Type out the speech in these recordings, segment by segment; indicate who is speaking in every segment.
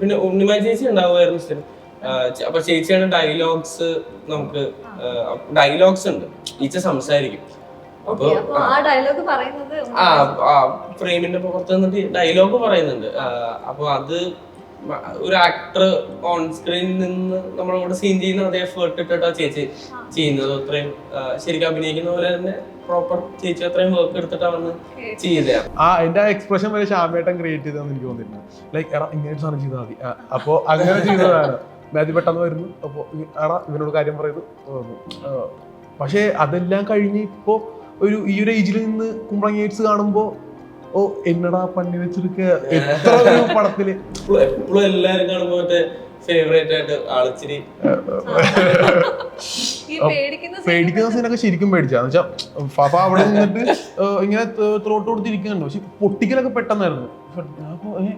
Speaker 1: പിന്നെ ഉണ്ണിമ ചേച്ചി ഉണ്ടാവുമായിരുന്നു സ്ഥിരം അപ്പൊ ചേച്ചിയാണ് ഡയലോഗ്സ് നമുക്ക് ഡയലോഗ്സ് ഉണ്ട്. ഈച്ച സംസാരിക്കും. അപ്പൊ
Speaker 2: ആ.
Speaker 1: ഫ്രെയിമിന്റെ പുറത്ത് നിന്നിട്ട് ഡയലോഗ് പറയുന്നുണ്ട്. അപ്പൊ അത് ഒരു ആക്ടർ ഓൺ സ്ക്രീനിൽ നിന്ന് നമ്മളോട് സീൻ ചെയ്യുന്ന അതേ എഫേർട്ട് ഇട്ടിട്ടാ ചേച്ചി ചെയ്യുന്നത്. അത്രയും ശരിക്കും അഭിനയിക്കുന്ന പോലെ തന്നെ പ്രോപ്പർ ചേച്ചി അത്രയും വർക്ക് എടുത്തിട്ടാണ് വന്ന് ചെയ്തത്
Speaker 3: ആ എന്റെ ആ എക്സ്പ്രഷൻ വരെ ശ്യാമേട്ടൻ ക്രിയേറ്റ് ചെയ്തെന്ന് എനിക്ക് തോന്നിയിട്ടുണ്ട്. ലൈക്ക് എടാ ഇങ്ങനെ സാധനം ചെയ്താൽ മതി. അപ്പോ അങ്ങനെ ചെയ്തതാണ്. മാതി പെട്ടെന്ന് വരുന്നു. അപ്പോ എടാ ഇവനോട് കാര്യം പറയുന്നു. പക്ഷേ അതെല്ലാം കഴിഞ്ഞ് ഇപ്പോ ഒരു ഈ ഒരു ഏജിൽ നിന്ന് കുമ്പളങ്ങേറ്റ്സ് കാണുമ്പോ ഓ എന്നടാ പണി വെച്ചിരിക്കുക എത്ര ഒരു പടത്തിൽ.
Speaker 1: എപ്പോഴും എല്ലാരും കാണുമ്പോ മറ്റേ ഫേവറേറ്റ് ആയിട്ട് ആളിച്ചിരി
Speaker 2: പേടിക്കുന്ന
Speaker 3: സീനൊക്കെ ശരിക്കും പേടിച്ചാന്ന് വെച്ചാൽ ഫഫ അവിടെ നിന്നിട്ട് ഇങ്ങനെ ത്രോട്ട് കൊടുത്തിരിക്കുന്നുണ്ട്. പക്ഷെ പൊട്ടിക്കലൊക്കെ പെട്ടെന്നായിരുന്നു.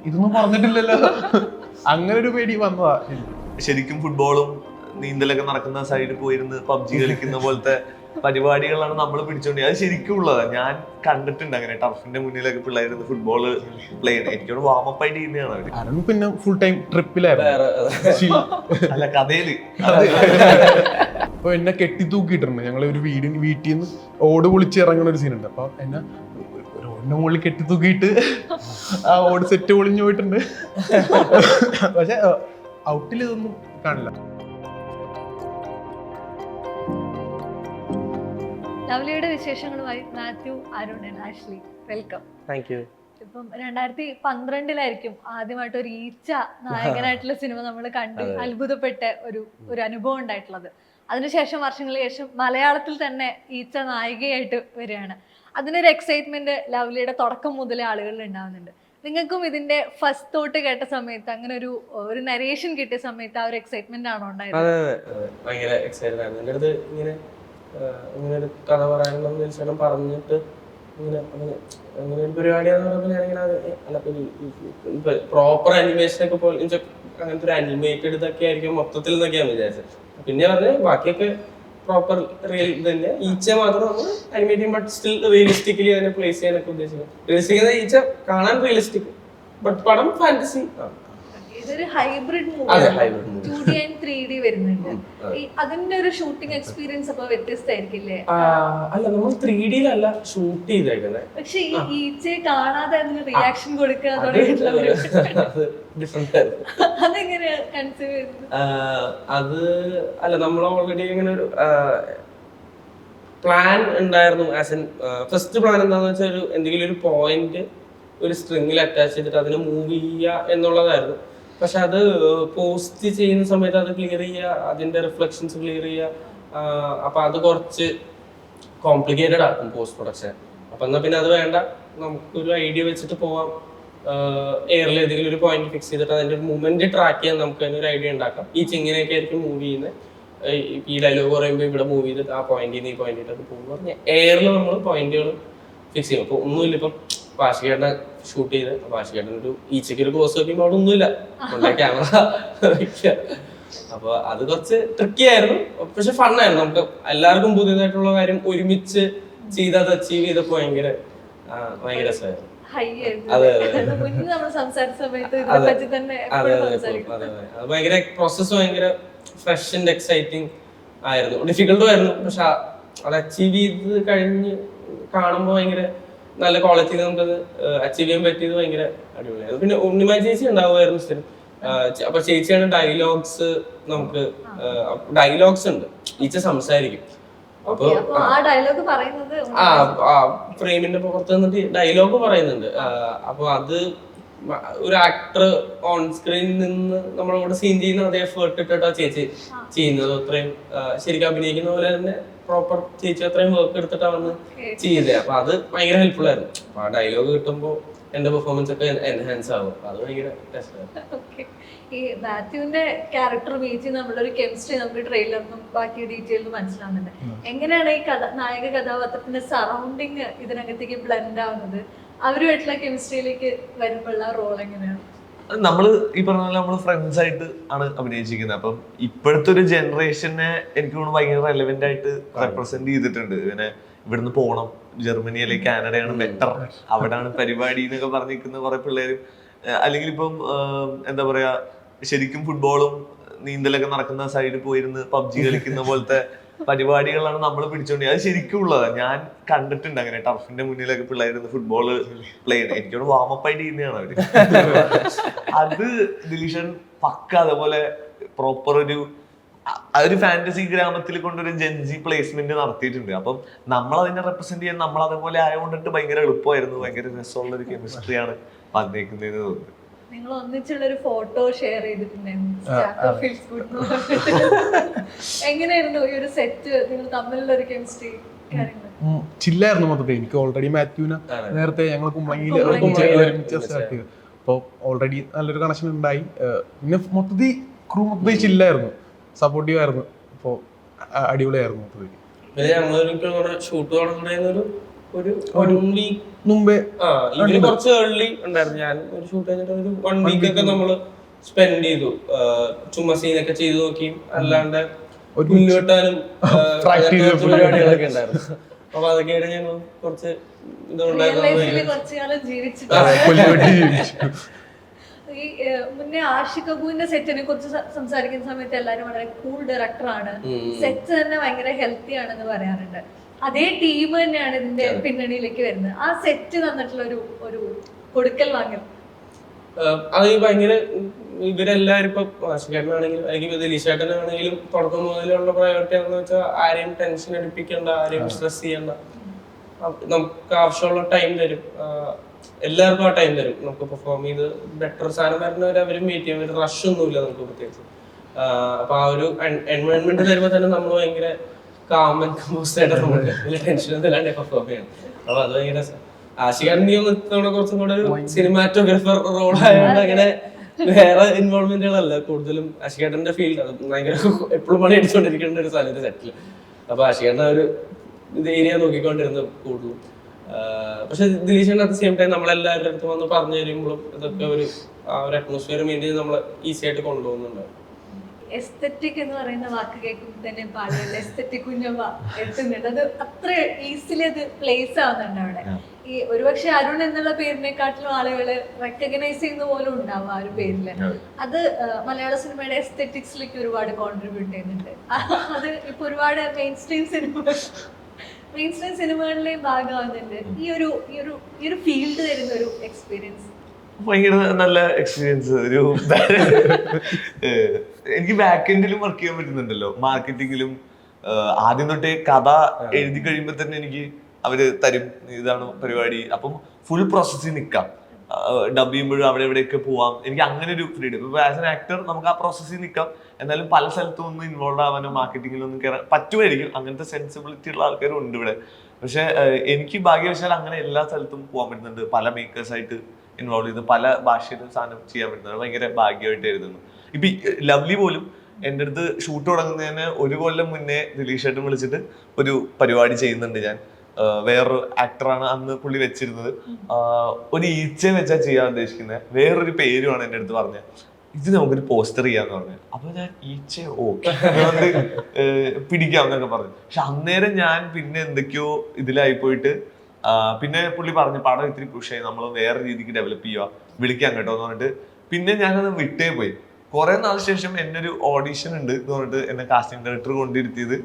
Speaker 3: ഇതൊന്നും പറഞ്ഞിട്ടില്ലല്ലോ. അങ്ങനെ ഒരു പേടി വന്നതാ. ശരിക്കും.
Speaker 4: ശരിക്കും ഫുട്ബോളും നീന്തലൊക്കെ നടക്കുന്ന സൈഡിൽ പോയിരുന്ന് പബ്ജി കളിക്കുന്ന പോലത്തെ പരിപാടികളാണ് നമ്മൾ പിടിച്ചോണ്ട് അത് ശരിക്കും ഉള്ളതാണ് ഞാൻ കണ്ടിട്ടുണ്ട് അങ്ങനെ. ടഫിന്റെ മുന്നിലൊക്കെ പിള്ളേർ ഫുട്ബോൾ പ്ലേ ചെയ്യണം എനിക്കോട് അപ്പ് ആയിട്ട് ചെയ്യുന്നതാണ് അവർ.
Speaker 3: അരുൺ പിന്നെ ഫുൾ ടൈം ട്രിപ്പിലായിരുന്നു
Speaker 4: അല്ല കഥയിൽ.
Speaker 3: അപ്പൊ എന്നെ കെട്ടി തൂക്കിയിട്ടുണ്ട് ഞങ്ങൾ ഒരു വീടിന് വീട്ടിൽ നിന്ന് ഓട് പൊളിച്ച് ഇറങ്ങുന്ന ഒരു സീനുണ്ട് അപ്പൊ എന്നെ ഒരു ഓടിന്റെ മുകളിൽ കെട്ടി തൂക്കിയിട്ട് ആ ഓട് സെറ്റ് പൊളിഞ്ഞു പോയിട്ടുണ്ട്. പക്ഷെ ഔട്ടിൽ ഇതൊന്നും കാണില്ല.
Speaker 2: ലവ്ലിയുടെ വിശേഷങ്ങളുമായി Mathew Arun Ashley. Welcome
Speaker 1: thank you
Speaker 2: ഇപ്പം രണ്ടായിരത്തി പന്ത്രണ്ടിലായിരിക്കും ആദ്യമായിട്ട് ഒരു ഈച്ച നായകനായിട്ടുള്ള സിനിമ നമ്മൾ കണ്ട് അത്ഭുതപ്പെട്ട ഒരു ഒരു അനുഭവം ഉണ്ടായിട്ടുള്ളത്. അതിനുശേഷം വർഷങ്ങൾക്ക് ശേഷം മലയാളത്തിൽ തന്നെ ഈച്ച നായികയായിട്ട് വരികയാണ്. അതിനൊരു എക്സൈറ്റ്മെന്റ് ലവ്ലിയുടെ തുടക്കം മുതലേ ആളുകളിൽ ഉണ്ടാവുന്നുണ്ട്. നിങ്ങൾക്കും ഇതിന്റെ ഫസ്റ്റ് തോട്ട് കേട്ട സമയത്ത് അങ്ങനെ ഒരു ഒരു നരേഷൻ കിട്ടിയ സമയത്ത് ആ ഒരു എക്സൈറ്റ്മെന്റ് ആണോ ഉണ്ടായത്?
Speaker 1: ഭയങ്കര എക്സൈറ്റഡ് ആയിരുന്നു ഇങ്ങനെ ഇങ്ങനെ ഒരു കഥ പറയാനുള്ള നിൽച്ചേട്ടൻ പറഞ്ഞിട്ട് ഇങ്ങനെ അങ്ങനെ അങ്ങനെ ഒരു പരിപാടിയാന്ന് പറഞ്ഞപ്പോൾ ഞാനിങ്ങനെ അല്ല പ്രോപ്പർ അനിമേഷൻ ഒക്കെ പോലെ അങ്ങനത്തെ ഒരു അനിമേറ്റഡ് ഇതൊക്കെ ആയിരിക്കും മൊത്തത്തിൽ എന്നൊക്കെയാണ് വിചാരിച്ചത്. പിന്നെ പറഞ്ഞ് ബാക്കിയൊക്കെ പ്രോപ്പർ റിയൽ തന്നെ. ഈച്ച മാത്രം നമ്മൾ അനിമേറ്റിംഗ് ബട്ട് സ്റ്റിൽ റിയലിസ്റ്റിക്കലി അതിനെ പ്ലേസ് ചെയ്യാനൊക്കെ ഉദ്ദേശിക്കുന്നത്. റിയലിസ്റ്റിക് ഈച്ച കാണാൻ റിയലിസ്റ്റിക് ബട്ട് പടം ഫാന്റസി
Speaker 2: ഇതൊരു hybrid movie two D and three D വരുന്നുണ്ട്. അതിന്റെ ഒരു ഷൂട്ടിംഗ് എക്സ്പീരിയൻസ് അപ്പൊ വ്യത്യസ്തമായിരിക്കില്ലേ?
Speaker 1: ആ, അല്ല നമ്മൾ ത്രീ ഡിയിലല്ല ഷൂട്ട് ചെയ്തേക്കുന്നത്
Speaker 2: പക്ഷെ ഈ ഈച്ചയെ കാണാതെ അതിന് റിയാക്ഷൻ കൊടുക്കുക കൺസീവ്
Speaker 1: അത് അല്ല നമ്മൾ ഓൾറെഡി ഇങ്ങനെ ഒരു പ്ലാൻ ഉണ്ടായിരുന്നു ആസ് എൻ ഫസ്റ്റ് പ്ലാൻ എന്താണെന്ന് വെച്ചാൽ ഒരു എന്തെങ്കിലും ഒരു പോയിന്റ് ഒരു സ്ട്രിങ്ങിൽ അറ്റാച്ച് ചെയ്തിട്ട് അതിനെ മൂവ് ചെയ്യുക എന്നുള്ളതായിരുന്നു. പക്ഷെ അത് പോസ്റ്റ് ചെയ്യുന്ന സമയത്ത് അത് ക്ലിയർ ചെയ്യുക അതിന്റെ റിഫ്ലക്ഷൻസ് ക്ലിയർ ചെയ്യുക അപ്പൊ അത് കുറച്ച് കോംപ്ലിക്കേറ്റഡ് ആക്കും പോസ്റ്റ് പ്രൊഡക്ഷൻ അപ്പൊ എന്നാ പിന്നെ അത് വേണ്ട. നമുക്കൊരു ഐഡിയ വെച്ചിട്ട് പോവാം. എയറിൽ ഏതെങ്കിലും ഒരു പോയിന്റ് ഫിക്സ് ചെയ്തിട്ട് അതിന്റെ മൂവ്മെന്റ് ട്രാക്ക് ചെയ്യാൻ നമുക്ക് അതിന് ഒരു ഐഡിയ ഉണ്ടാക്കാം. ഈ ചിങ്ങനെയൊക്കെ ആയിരിക്കും മൂവ് ചെയ്യുന്നത് ഈ ഡയലോഗ് പറയുമ്പോൾ ഇവിടെ മൂവ് ചെയ്തിട്ട് ആ പോയിന്റിൽ നിന്ന് ഈ പോയിന്റ് അത് പോകും പറഞ്ഞാൽ എയറിൽ നമ്മൾ പോയിന്റുകൾ ഫിക്സ് ചെയ്യും. അപ്പൊ ഒന്നുമില്ല ഇപ്പം പാഷികേട്ടനെ ഷൂട്ട് ചെയ്ത് പാഷികേട്ടൻ ഒരു ഈച്ചയ്ക്ക് ഒരു ക്ലോസ് നോക്കിയപ്പോ അവിടെ ഒന്നുമില്ല. കൊണ്ടേ ക്യാമറ അപ്പൊ അത് കുറച്ച് ട്രിക്കി ആയിരുന്നു. പക്ഷെ ഫണ്ണായിരുന്നു നമുക്ക് എല്ലാവർക്കും പുതിയതായിട്ടുള്ള കാര്യം ഒരുമിച്ച് ചെയ്ത് അത് അച്ചീവ് ചെയ്തപ്പോ ഭയങ്കര ഭയങ്കര രസമായിരുന്നു. ഭയങ്കര ഭയങ്കര ഫ്രഷ് ആൻഡ് എക്സൈറ്റിംഗ് ആയിരുന്നു. ഡിഫിക്കൽട്ടും ആയിരുന്നു. പക്ഷെ അത് അച്ചീവ് ചെയ്ത് കഴിഞ്ഞ് കാണുമ്പോൾ ഭയങ്കര നല്ല ക്വാളിറ്റിയിൽ നമുക്കത് അച്ചീവ് ചെയ്യാൻ പറ്റിയത് ഭയങ്കര അടിപൊളിയായിരുന്നു പിന്നെ ഉണ്ണിമ ചേച്ചി ഉണ്ടാവുമായിരുന്നു സ്ഥിരം അപ്പൊ ചേച്ചിയാണ് ഡയലോഗ്സ് നമുക്ക് ഡയലോഗ്സ് ഉണ്ട്. ഈച്ച സംസാരിക്കും. അപ്പൊ
Speaker 2: ആ.
Speaker 1: ഫ്രെയിമിന്റെ പുറത്ത് നിന്നിട്ട് ഡയലോഗ് പറയുന്നുണ്ട്. അപ്പൊ അത് ഒരു ആക്ടർ ഓൺ സ്ക്രീനിൽ നിന്ന് നമ്മളോട് സീൻ ചെയ്യുന്ന അതേ എഫേർട്ട് ഇട്ടിട്ടാ ചേച്ചി ചെയ്യുന്നത്. അത്രയും ശരിക്കും അഭിനയിക്കുന്ന പോലെ തന്നെ പ്രോപ്പർ ചേച്ചി അത്രയും വർക്ക് എടുത്തിട്ട് വന്ന് ചെയ്തത്. അപ്പൊ അത് ഭയങ്കര ഹെൽപ്ഫുൾ ആയിരുന്നു. അപ്പൊ ആ ഡയലോഗ് കിട്ടുമ്പോ എന്റെ പെർഫോമൻസ് ഒക്കെ എൻഹാൻസ് ആവും. അപ്പൊ അത് ഭയങ്കര.
Speaker 2: ഈ മാത്യുവിന്റെ ക്യാരക്ടർ മീറ്റ് നമ്മളൊരു കെമിസ്ട്രി നമുക്ക് ട്രെയിലറിനും ബാക്കി ഡീറ്റെയിലും മനസ്സിലാവുന്നുണ്ട്. എങ്ങനെയാണ് ഈ കഥ നായക കഥാപാത്രത്തിന്റെ സറൗണ്ടിങ് ഇതിനകത്തേക്ക് ബ്ലെൻഡ് ആവുന്നത്? അവരുമായിട്ടുള്ള കെമിസ്ട്രിയിലേക്ക് വരുമ്പോഴുള്ള റോൾ എങ്ങനെയാണ്?
Speaker 4: നമ്മൾ ഈ പറഞ്ഞ പോലെ നമ്മൾ ഫ്രണ്ട്സ് ആയിട്ട് ആണ് അഭിനയിച്ചിരിക്കുന്നത്. അപ്പം ഇപ്പോഴത്തെ ഒരു ജനറേഷനെ എനിക്ക് തോന്നുന്നു ഭയങ്കര റെലവെന്റ് ആയിട്ട് റെപ്രസെന്റ് ചെയ്തിട്ടുണ്ട്. ഇങ്ങനെ ഇവിടുന്ന് പോകണം ജർമ്മനി അല്ലെങ്കിൽ കാനഡയാണ് ബെറ്റർ അവിടാണ് പരിപാടി എന്നൊക്കെ പറഞ്ഞിരിക്കുന്ന കുറെ പിള്ളേരും. അല്ലെങ്കിൽ ഇപ്പം എന്താ പറയാ ശരിക്കും ഫുട്ബോളും നീന്തലൊക്കെ നടക്കുന്ന സൈഡിൽ പോയിരുന്ന് പബ്ജി കളിക്കുന്ന പോലത്തെ പരിപാടികളാണ് നമ്മൾ പിടിച്ചോണ്ടി അത് ശരിക്കും ഉള്ളതാ. ഞാൻ കണ്ടിട്ടുണ്ട് അങ്ങനെ ടർഫിന്റെ മുന്നിലൊക്കെ പിള്ളേരുന്ന് ഫുട്ബോൾ പ്ലേ ചെയ്യണം എനിക്കോട് വാമപ്പ് ആയിട്ട് ചെയ്യുന്നതാണ് അവർ. അത് ദിലീഷൻ പക്ക അതേപോലെ പ്രോപ്പർ ഒരു ഒരു ഫാന്റസി ഗ്രാമത്തിൽ കൊണ്ടൊരു ജെൻസി പ്ലേസ്മെന്റ് നടത്തിയിട്ടുണ്ട്. അപ്പം നമ്മൾ അതിനെ റെപ്രസെന്റ് ചെയ്യാൻ നമ്മൾ അതേപോലെ ആയതുകൊണ്ടിട്ട് ഭയങ്കര എളുപ്പമായിരുന്നു. ഭയങ്കര രസമുള്ള ഒരു കെമിസ്ട്രിയാണ് വന്നേക്കുന്നതെന്ന് തോന്നുന്നു.
Speaker 2: നിങ്ങൾ ഒന്നിച്ചുള്ള ഒരു ഫോട്ടോ ഷെയർ ചെയ്തിട്ടുണ്ടായിരുന്നു. എങ്ങനെയായിരുന്നു ഈ ഒരു സെറ്റ് നിങ്ങൾ തമ്മിലുള്ള ഒരു കെമിസ്ട്രി
Speaker 3: ചില്ലായിരുന്നു മൊത്തത്തിൽ. എനിക്ക് ഓൾറെഡി മാത്യുവിനെ നേരത്തെ ഞങ്ങൾ കുമ്പളങ്ങിയിൽ ഒരുമിച്ച് സ്റ്റാർട്ട് ചെയ്തു. അപ്പോൾ ഓൾറെഡി നല്ലൊരു കണക്ഷൻ ഉണ്ടായി. പിന്നെ മൊത്തത്തിൽ ക്രൂ മൊത്തത്തിൽ ചില്ലായിരുന്നു. സപ്പോർട്ടീവ് ആയിരുന്നു. അപ്പോൾ അടിപൊളിയായിരുന്നു മൊത്തത്തിൽ.
Speaker 1: ഷൂട്ട് തുടങ്ങുന്നതിന് ഒരു വൺ വീക്ക്
Speaker 3: മുമ്പേ
Speaker 1: ആ ഇതിന് കുറച്ച് ഏർലി ഉണ്ടായിരുന്നു. ഞാൻ ഒരു ഷൂട്ട് കഴിഞ്ഞിട്ട് ഒരു വൺ വീക്ക് ഒക്കെ നമ്മൾ സ്പെൻഡ് ചെയ്തു. ചുമ്മാ സീനൊക്കെ ചെയ്തു നോക്കിയും അല്ലാണ്ട് പരിപാടികളൊക്കെ ഉണ്ടായിരുന്നു. അപ്പൊ അതൊക്കെയാണ് ഞങ്ങൾ കുറച്ച്
Speaker 2: റിയൽ ലൈഫിൽ
Speaker 1: ഇതുണ്ടായിരുന്നു
Speaker 2: കാലം ജീവിച്ചിട്ട് ഈ മുന്നേ ആഷിഖ് അബുവിന്റെ സെറ്റിനെ കുറിച്ച് സംസാരിക്കുന്ന സമയത്ത് എല്ലാരും വളരെ കൂൾ ഡയറക്ടറാണ് സെറ്റ് തന്നെ ഭയങ്കര ഹെൽത്തി ആണെന്ന് പറയാറുണ്ട്. അതേ ടീം തന്നെയാണ് ഇതിന്റെ പിന്നണിയിലേക്ക് വരുന്നത്. ആ സെറ്റ് തന്നിട്ടുള്ള ഒരു ഒരു കൊടുക്കൽ വാങ്ങൽ.
Speaker 1: അത് ഭയങ്കര ഇവരെല്ലാവരും ഇപ്പൊ വാശിക്കാരനാണെങ്കിലും അല്ലെങ്കിൽ ദിലീഷേട്ടനാണെങ്കിലും തുടക്കം മുതലുള്ള പ്രയോറിറ്റി എന്ന് വെച്ചാൽ ആരെയും ടെൻഷൻ അടിപ്പിക്കണ്ട ആരെയും സ്ട്രെസ് ചെയ്യണ്ട. നമുക്ക് ആവശ്യമുള്ള ടൈം തരും. എല്ലാവർക്കും ആ ടൈം തരും. നമുക്ക് പെർഫോം ചെയ്ത് ബെറ്റർ സാധനം വരുന്നവരെ അവരും വെയിറ്റ് ചെയ്യും. ഒരു റഷ് ഒന്നുമില്ല നമുക്ക് പ്രത്യേകിച്ച്. അപ്പൊ ആ ഒരു എൻവയോൺമെന്റ് തരുമ്പോൾ തന്നെ നമ്മൾ ഭയങ്കര കാം ആൻഡ് ആയിട്ട് നമ്മൾ വലിയ ടെൻഷൻ ഒന്നും ഇല്ലാണ്ട് പെർഫോം ചെയ്യണം. അപ്പൊ അത് ഭയങ്കര ആശികാരൻ നീ ഒന്ന് ഇത്തവണ കുറച്ചും കൂടെ ഒരു സിനിമാറ്റോഗ്രാഫർ റോൾ ആയതുകൊണ്ട് അങ്ങനെ വേറെ ഇൻവോൾവ്മെന്റുകളല്ല കൂടുതലും ആശികേട്ടന്റെ ഫീൽഡ് അത് ഭയങ്കര എപ്പോഴും പണി അടിച്ചുകൊണ്ടിരിക്കേണ്ട ഒരു സ്ഥലത്ത് സെറ്റിൽ അപ്പൊ ആശികേട്ടൻ ഒരു ഇത് ഏരിയ നോക്കിക്കൊണ്ടിരുന്നു കൂടുതലും. പക്ഷെ ദിലീഷേട്ടൻ അറ്റ് സെയിം ടൈം നമ്മളെല്ലാവരുടെ അടുത്ത് വന്ന് പറഞ്ഞു തരുമ്പോഴും ഇതൊക്കെ ഒരു ആ ഒരു അറ്റ്മോസ്ഫിയർ മെയിന്റെയിൻ നമ്മൾ ഈസി ആയിട്ട് കൊണ്ടുപോകുന്നുണ്ട്.
Speaker 2: എസ്തറ്റിക് എന്ന് പറയുന്ന വാക്ക് കേൾക്കുമ്പോൾ തന്നെ പാടുകൾ എസ്തറ്റിക് കുഞ്ഞമ്മ എത്തുന്നുണ്ട്. അത് അത്ര ഈസിലി അത് പ്ലേസ് ആവുന്നുണ്ട് അവിടെ. ഈ ഒരുപക്ഷെ അരുൺ എന്നുള്ള പേരിനെക്കാട്ടിലും ആളുകൾ റെക്കഗ്നൈസ് ചെയ്യുന്ന പോലും ഉണ്ടാവും ആ ഒരു പേരിൽ അത് മലയാള സിനിമയുടെ എസ്തെറ്റിക്സിലേക്ക് ഒരുപാട് കോൺട്രിബ്യൂട്ട് ചെയ്യുന്നുണ്ട്. അത് ഇപ്പൊ ഒരുപാട് main stream cinema main stream സിനിമകളിലെയും ഭാഗമാകുന്നുണ്ട് ഈ ഒരു ഈ ഒരു ഈ ഒരു ഫീൽഡ് തരുന്ന ഒരു എക്സ്പീരിയൻസ്
Speaker 4: ഭയങ്കര നല്ല എക്സ്പീരിയൻസ് ഒരു എനിക്ക് ബാക്ക് എൻഡിലും വർക്ക് ചെയ്യാൻ പറ്റുന്നുണ്ടല്ലോ. മാർക്കറ്റിംഗിലും ആദ്യം തൊട്ടേ കഥ എഴുതി കഴിയുമ്പോൾ തന്നെ എനിക്ക് അവർ തരും. ഇതാണ് പരിപാടി. അപ്പം ഫുൾ പ്രോസസ്സിൽ നിൽക്കാം ഡബ് ചെയ്യുമ്പോഴും അവിടെ എവിടെയൊക്കെ പോവാം. എനിക്ക് അങ്ങനെ ഒരു ഫ്രീഡം ഇപ്പൊ ആസ് എൻ ആക്ടർ നമുക്ക് ആ പ്രോസസ്സിൽ നിൽക്കാം എന്നാലും പല സ്ഥലത്തും ഒന്നും ഇൻവോൾവ് ആവാനോ മാർക്കറ്റിങ്ങിലൊന്നും കയറാൻ പറ്റുമായിരിക്കും. അങ്ങനത്തെ സെൻസിബിലിറ്റി ഉള്ള ആൾക്കാരും ഉണ്ട് ഇവിടെ. പക്ഷെ എനിക്ക് ഭാഗ്യവശാൽ അങ്ങനെ എല്ലാ സ്ഥലത്തും പോകാൻ പറ്റുന്നുണ്ട്. പല മേക്കേഴ്സ് ആയിട്ട് ഇൻവോൾവ് ചെയ്ത്. പല ഭാഷയിലും സാധനം ചെയ്യാൻ പറ്റുന്നത്. ഭയങ്കര ഭാഗ്യമായിട്ട് എഴുതുന്നു ഇപ്പൊ ലവ്ലി പോലും എന്റെ അടുത്ത് ഷൂട്ട് തുടങ്ങുന്നതിന് ഒരു കൊല്ലം മുന്നേ ദിലീഷ് ഏട്ടൻ വിളിച്ചിട്ട് ഒരു പരിപാടി ചെയ്യുന്നുണ്ട് ഞാൻ. വേറൊരു ആക്ടറാണ് അന്ന് പുള്ളി വെച്ചിരുന്നത്. ഒരു ഈച്ചയെ വെച്ചാൽ ചെയ്യാൻ ഉദ്ദേശിക്കുന്നത് വേറൊരു പേരുമാണ് എന്റെ അടുത്ത് പറഞ്ഞത് ഇത് നമുക്കൊരു പോസ്റ്റർ ചെയ്യാന്ന് പറഞ്ഞു. അപ്പൊ ഞാൻ ഈച്ച ഓക്കെ. പിടിക്കാം എന്നൊക്കെ പറഞ്ഞു. പക്ഷെ അന്നേരം ഞാൻ പിന്നെ എന്തൊക്കെയോ ഇതിലായി പോയിട്ട് പിന്നെ പുള്ളി പറഞ്ഞു പടം ഇത്തിരി പുഷ് ആയി നമ്മൾ വേറെ രീതിക്ക് ഡെവലപ്പ് ചെയ്യുക വിളിക്കാൻ കേട്ടോ എന്ന് പറഞ്ഞിട്ട്. പിന്നെ ഞാനത് വിട്ടേ പോയി. കുറെ നാൾ ശേഷം എന്നെ ഒരു ഓഡീഷൻ ഉണ്ട് എന്ന് പറഞ്ഞിട്ട് എന്നെ കാസ്റ്റിംഗ് ഡയറക്ടർ കൊണ്ടിരുത്തിയത്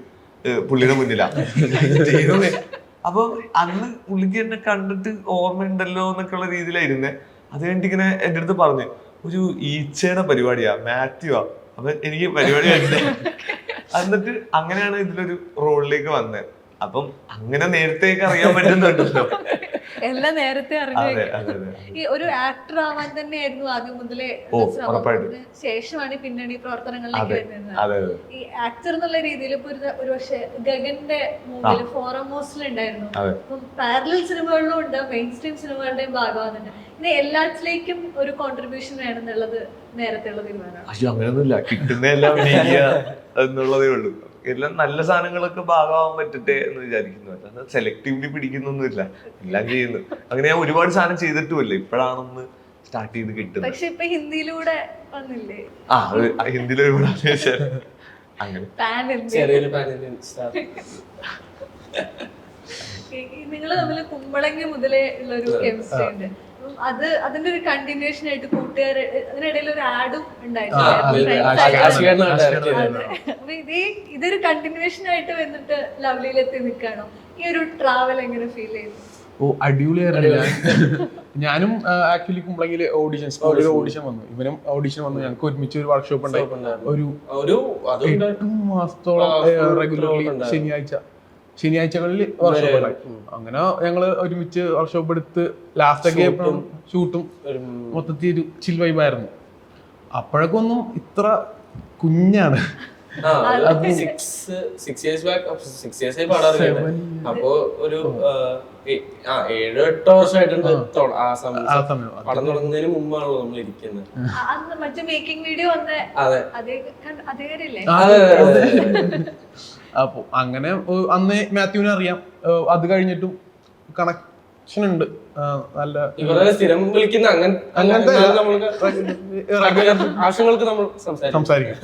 Speaker 4: പുള്ളിയുടെ മുന്നിലാണ്. അപ്പൊ അന്ന് പുള്ളിക്ക് എന്നെ കണ്ടിട്ട് ഓർമ്മയുണ്ടല്ലോ എന്നൊക്കെ ഉള്ള രീതിയിലായിരുന്നേ. അത് കഴിഞ്ഞിട്ട് ഇങ്ങനെ എന്റെ അടുത്ത് പറഞ്ഞു ഒരു ഈച്ചയുടെ പരിപാടിയാ മാത്യുവാ. അപ്പൊ എനിക്ക് പരിപാടി. എന്നിട്ട് അങ്ങനെയാണ് ഇതിലൊരു റോളിലേക്ക് വന്നത് അപ്പം അങ്ങനെ നേരത്തെ അറിയാൻ പറ്റുന്നുണ്ടല്ലോ.
Speaker 2: എല്ലാം നേരത്തെ അറിഞ്ഞു ഈ ഒരു ആക്ടർ ആവാൻ തന്നെയായിരുന്നു ആദ്യം മുതലേ. ശേഷമാണ് പിന്നണി പ്രവർത്തനങ്ങളിലേക്ക് വരുന്നത്. ഈ ആക്ടർ എന്നുള്ള രീതിയിൽ ഇപ്പൊ ഒരു പക്ഷെ ഗഗന്റെ മൂവിൽ ഫോറമോസിൽ ഉണ്ടായിരുന്നു അപ്പം പാരലൽ സിനിമകളിലും ഉണ്ട് മെയിൻ സ്ട്രീം സിനിമകളുടെയും ഭാഗമാകുന്നുണ്ട്. എല്ലാത്തിലേക്കും ഒരു കോൺട്രിബ്യൂഷൻ വേണമെന്നുള്ളത് നേരത്തെ ഉള്ള തീരുമാനമാണ്
Speaker 4: അങ്ങനെയൊന്നുമില്ല. കിട്ടുന്നതെല്ലാം അഭിനയിക്കുക എന്നുള്ളതേ ഉള്ളൂ. എല്ലാം നല്ല സാധനങ്ങളൊക്കെ ഭാഗമാവാൻ പറ്റട്ടെ എന്ന് വിചാരിക്കുന്നു. അല്ലാതെ സെലക്റ്റീവ്ലി പിടിക്കുന്നൊന്നുമില്ല. എല്ലാം ചെയ്യുന്നു. അങ്ങനെ ഞാൻ ഒരുപാട് സാധനം ചെയ്തിട്ടുമല്ലേ. ഇപ്പോഴാണെന്ന് സ്റ്റാർട്ട് ചെയ്ത് കിട്ടും
Speaker 2: പക്ഷെ ഇപ്പൊ ഹിന്ദിയിലൂടെ വന്നില്ലേ?
Speaker 4: ആ ഹിന്ദിയിൽ ഒരുപാട് അങ്ങനെ.
Speaker 2: നിങ്ങൾ തമ്മിൽ കുമ്പളങ്ങി മുതലേ ഉള്ള ഒരു കെമിസ്ട്രി ഉണ്ട്. അത് അതിന്റെ ഒരു കണ്ടിന്യൂഷൻ ആയിട്ട് കൂട്ടുകാർ അതിനിടയിൽ ഒരു ആഡും. അപ്പൊ ഇത് ഇതൊരു കണ്ടിന്യൂഷൻ ആയിട്ട് വന്നിട്ട് ലവ്ലിയിലെത്തി നിൽക്കാണോ ഈ ഒരു ട്രാവൽ എങ്ങനെ ഫീൽ ചെയ്യുന്നു?
Speaker 3: ഓ അടിപൊളിയായിരുന്നു. ഞാൻ- ഞാനും ആക്ച്വലി കുമ്പളങ്ങിൽ ഓഡിഷൻ സ്കൂളിൽ ഓഡിഷൻ വന്നു. ഇവനും ഓഡിഷൻ വന്നു. ഞങ്ങൾക്ക് ഒരുമിച്ച് ഒരു വർക്ക്ഷോപ്പ് ഉണ്ടായി. ഒരു
Speaker 1: ഒരു
Speaker 3: എട്ട് മാസത്തോളം റെഗുലർലി. ശനിയാഴ്ച. ശനിയാഴ്ചകളിൽ വർഷോപ്പ് അങ്ങനെ ഞങ്ങൾ ഒരുമിച്ച് വർഷോപ്പ് എടുത്ത് ലാസ്റ്റ് ഒക്കെ ഷൂട്ടും മൊത്തത്തിൽ ഒരു ചിൽ വൈബായിരുന്നു അപ്പോഴൊക്കൊന്നും ഇത്ര കുഞ്ഞാണ്.
Speaker 1: അപ്പോ ഒരു ഏഴോ എട്ടോ വർഷമായിട്ടുണ്ട് പടം തുടങ്ങുന്നതിന് മുമ്പാണല്ലോ നമ്മൾ ഇരിക്കുന്നത്.
Speaker 2: അ- അന്ന് മറ്റേ മേക്കിംഗ് വീഡിയോ വന്ന
Speaker 1: അതെ
Speaker 2: അതേ. കണ്ട- അതേ കാര്യല്ലേ
Speaker 3: ആ,
Speaker 1: അതെ, അതെ,
Speaker 3: അപ്പൊ അങ്ങനെ അന്ന് മാത്യുവിനെ അറിയാം. അത് കഴിഞ്ഞിട്ടും കണക്ഷൻ ഉണ്ട്. നല്ല
Speaker 1: സ്ഥിരം വിളിക്കുന്ന
Speaker 3: അങ്ങനത്തെ
Speaker 1: ആവശ്യങ്ങൾക്ക് നമ്മൾ സംസാരിക്കും.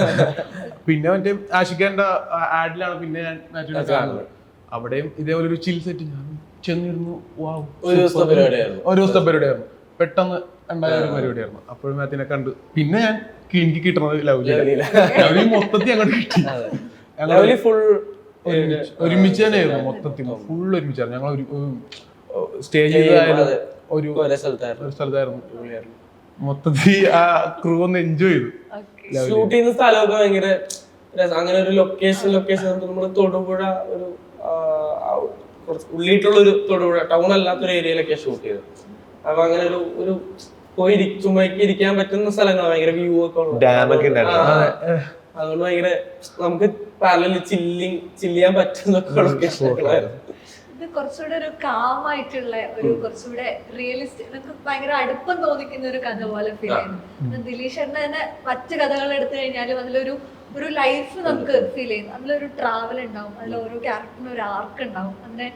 Speaker 3: പിന്നെ മറ്റേ ആഷിഖാന്റെ ആഡിലാണ് പിന്നെ ഞാൻ മാത്യുവിനെ കാണുന്നത്. അവിടെയും ഇതേപോലെ ഒരു ചിൽ സെറ്റ് ഞാൻ ചെന്നിരുന്നു. വാവ്
Speaker 1: ഒരു ദിവസത്തെ പരിപാടിയായിരുന്നു.
Speaker 3: ഒരു ദിവസത്തെ പരിപാടിയായിരുന്നു. പെട്ടെന്ന് ഉണ്ടായ ഒരു പരിപാടിയായിരുന്നു. അപ്പോഴും മാത്തിനെ കണ്ട്. പിന്നെ ഞാൻ എനിക്ക് കിട്ടണത് ലവ് ലവ് മൊത്തത്തിൽ അങ്ങോട്ട് കിട്ടി.
Speaker 1: ഫുൾ
Speaker 3: ഒരുമിച്ച് തന്നെയായിരുന്നു മൊത്തത്തിൽ. ഫുൾ ഒരുമിച്ചായിരുന്നു. ഞങ്ങൾ ഒരു സ്റ്റേജ്. ഒരു
Speaker 1: സ്ഥലത്തായിരുന്നു.
Speaker 3: മൊത്തത്തിൽ ആ ക്രൂ ഒന്ന് എൻജോയ് ചെയ്തു.
Speaker 1: ഷൂട്ട് ചെയ്യുന്ന സ്ഥലമൊക്കെ ഭയങ്കര അങ്ങനെ ഒരു ലൊക്കേഷൻ ലൊക്കേഷൻ നമ്മൾ തൊടുപുഴ ഒരു കുറച്ച് ഉള്ളിട്ടുള്ള ഒരു തൊടുപുഴ ടൗൺ അല്ലാത്തൊരു ഏരിയയിലൊക്കെ ഷൂട്ട് ചെയ്തത് അപ്പൊ അങ്ങനെ ഒരു ഒരു പോയി ചുമ്മാ ഇരിക്കാൻ പറ്റുന്ന സ്ഥലങ്ങൾ ഭയങ്കര വ്യൂ ഒക്കെ ഉള്ള
Speaker 4: Dam ഒക്കെ ഉണ്ടായിരുന്നു.
Speaker 1: ആ, അതുകൊണ്ട് ഭയങ്കര നമുക്ക് പാരലിൽ ചില്ലിങ് ചില്ലിയാൻ ചെയ്യാൻ പറ്റുന്ന ലൊക്കേഷനുകളായിരുന്നു
Speaker 2: ഇത് കുറച്ചുകൂടെ ഒരു കാമായിട്ടുള്ള ഒരു കുറച്ചുകൂടെ റിയലിസ്റ്റിക് നമുക്ക് ഭയങ്കര അടുപ്പം തോന്നിക്കുന്ന ഒരു കഥ പോലെ ഫീൽ ചെയ്യുന്നു. ദിലീഷേട്ടന്റെ തന്നെ മറ്റ് കഥകൾ എടുത്തു കഴിഞ്ഞാലും അതിലൊരു ഒരു ലൈഫ് നമുക്ക് ഫീൽ ചെയ്യുന്നു. അതിലൊരു ട്രാവൽ ഉണ്ടാവും. അതിൽ ഓരോ ക്യാരക്ടറിനും ഒരു ആർക്ക് ഉണ്ടാവും. അങ്ങനെ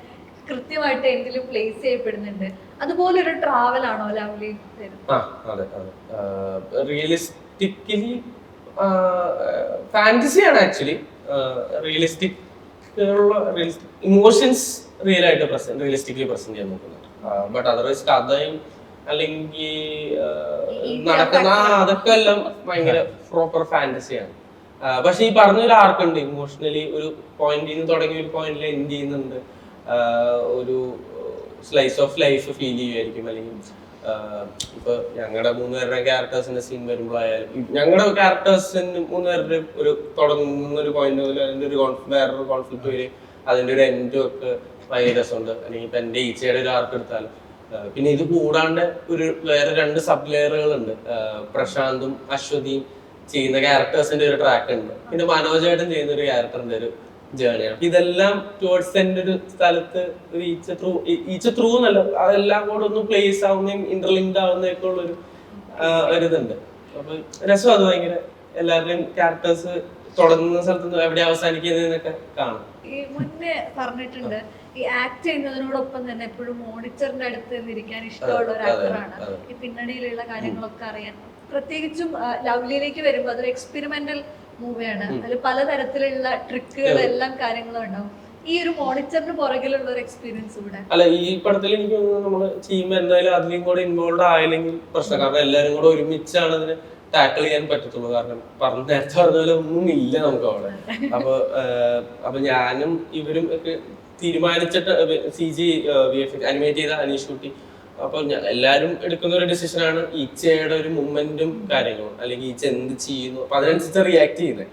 Speaker 2: കൃത്യമായിട്ട് എന്തിലും പ്ലേസ് ചെയ്യപ്പെടുന്നുണ്ട്. അതുപോലെ ഒരു ട്രാവൽ ആണോ ലവ്ലി? തരുന്നത്
Speaker 1: ആ അതെ അതെ. റിയലിസ്റ്റിക്കലി ഫാന്റസിയാണ് ആക്ച്വലി റിയലിസ്റ്റിക് ഇമോഷൻസ് റിയൽ ആയിട്ട് പ്രസന്റ് റിയലിസ്റ്റിക്കലി പ്രസന്റ് ചെയ്യാൻ നോക്കുന്നുണ്ട്. ബട്ട് അതർവൈസ് കഥയും അല്ലെങ്കിൽ നടക്കുന്ന അതൊക്കെ എല്ലാം ഭയങ്കര പ്രോപ്പർ ഫാന്റസിയാണ് പക്ഷെ ഈ പറഞ്ഞൊരു ആർക്കുണ്ട് ഇമോഷണലി ഒരു പോയിന്റിൽ നിന്ന് തുടങ്ങി ഒരു പോയിന്റിൽ എൻഡ് ചെയ്യുന്നുണ്ട് ഒരു സ്ലൈസ് ഓഫ് ലൈഫ് ഫീൽ ചെയ്യുമായിരിക്കും അല്ലെങ്കിൽ ഇപ്പൊ ഞങ്ങളുടെ മൂന്നുപേരുടെ ക്യാരക്ടേഴ്സിന്റെ സീൻ വരുമ്പോഴായാലും ഞങ്ങളുടെ ക്യാരക്ടേഴ്സിന് മൂന്നുപേരുടെ ഒരു തുടങ്ങുന്ന ഒരു പോയിന്റ് മുതൽ അതിന്റെ ഒരു വേറൊരു കോൺഫ്ലിക്ട് വരെ അതിന്റെ ഒരു എൻഡും ഒക്കെ ഭയങ്കര രസമുണ്ട്. അല്ലെങ്കിൽ ഇപ്പൊ എന്റെ ഈച്ചയുടെ ഒരു ആർക്ക് എടുത്താലും. പിന്നെ ഇത് കൂടാണ്ട് ഒരു വേറെ രണ്ട് സബ് ലെയറുകളുണ്ട് പ്രശാന്തും അശ്വതിയും ചെയ്യുന്ന ക്യാരക്ടേഴ്സിന്റെ ഒരു ട്രാക്ക് ഉണ്ട്. പിന്നെ മനോജേട്ടൻ ചെയ്യുന്ന ഒരു ക്യാരക്ടറിന്റെ ഒരു ജേണിയാണ്. ഇതെല്ലാം ടുവേർഡ്സ് എന്റെ ഒരു സ്ഥലത്ത് ഒരു ഈച്ച ത്രൂ ഈച്ച ത്രൂ എന്നല്ല അതെല്ലാം കൂടെ ഒന്ന് പ്ലേസ് ആവുന്നതും ഇന്റർലിങ്ക്ഡ് ആവുന്നതൊക്കെ ഉള്ളൊരു ഒരിതുണ്ട്. അപ്പൊ രസം അത് ഭയങ്കര എല്ലാവരുടെയും ക്യാരക്ടേഴ്സ് തുടങ്ങുന്ന സ്ഥലത്ത് എവിടെ അവസാനിക്കുന്നതെന്നൊക്കെ കാണാം.
Speaker 2: ഈ മുന്നേ പറഞ്ഞിട്ടുണ്ട് ഈ ആക്ട് ചെയ്യുന്നതിനോടൊപ്പം തന്നെ എപ്പോഴും മോണിറ്ററിന്റെ അടുത്ത് നിന്നിരിക്കാൻ ഇഷ്ടമുള്ള ഒരു ആക്ടറാണ് ഈ പിന്നണിയിലുള്ള കാര്യങ്ങളൊക്കെ അറിയാൻ. പ്രത്യേകിച്ചും ലവ്ലിയിലേക്ക് വരുമ്പോൾ അതൊരു എക്സ്പെരിമെന്റൽ മൂവിയാണ്. അതിൽ പലതരത്തിലുള്ള ട്രിക്കുകൾ എല്ലാം കാര്യങ്ങളും ഉണ്ടാവും ഈ ഒരു മോണിറ്ററിന് പുറകിലുള്ള ഒരു എക്സ്പീരിയൻസ് ഇവിടെ.
Speaker 1: അല്ല ഈ പടത്തിൽ എനിക്ക് തോന്നുന്നു നമ്മൾ ചെയ്യുമ്പോൾ എന്തായാലും അതിലും കൂടെ ഇൻവോൾവ് ആയില്ലെങ്കിൽ പ്രശ്നം. കാരണം എല്ലാവരും കൂടെ ഒരുമിച്ചാണ് അതിന് ടാക്കിൾ ചെയ്യാൻ പറ്റത്തുള്ളൂ. കാരണം പറഞ്ഞ നേരത്തെ പറഞ്ഞ പോലെ ഒന്നും ഇല്ല നമുക്ക് അവിടെ. അപ്പൊ അപ്പൊ ഞാനും ഇവരും ഒക്കെ തീരുമാനിച്ചിട്ട് C G V F animate ചെയ്ത അനീഷ് കുട്ടി. അപ്പൊ എല്ലാരും എടുക്കുന്ന ഒരു ഡിസിഷൻ ഡിസിഷനാണ് ഈച്ചയുടെ ഒരു മൂവ്മെന്റും കാര്യങ്ങളും. അല്ലെങ്കിൽ ഈച്ച എന്ത് ചെയ്യുന്നു. അപ്പൊ അതിനനുസരിച്ച് റിയാക്ട് ചെയ്യുന്നത്.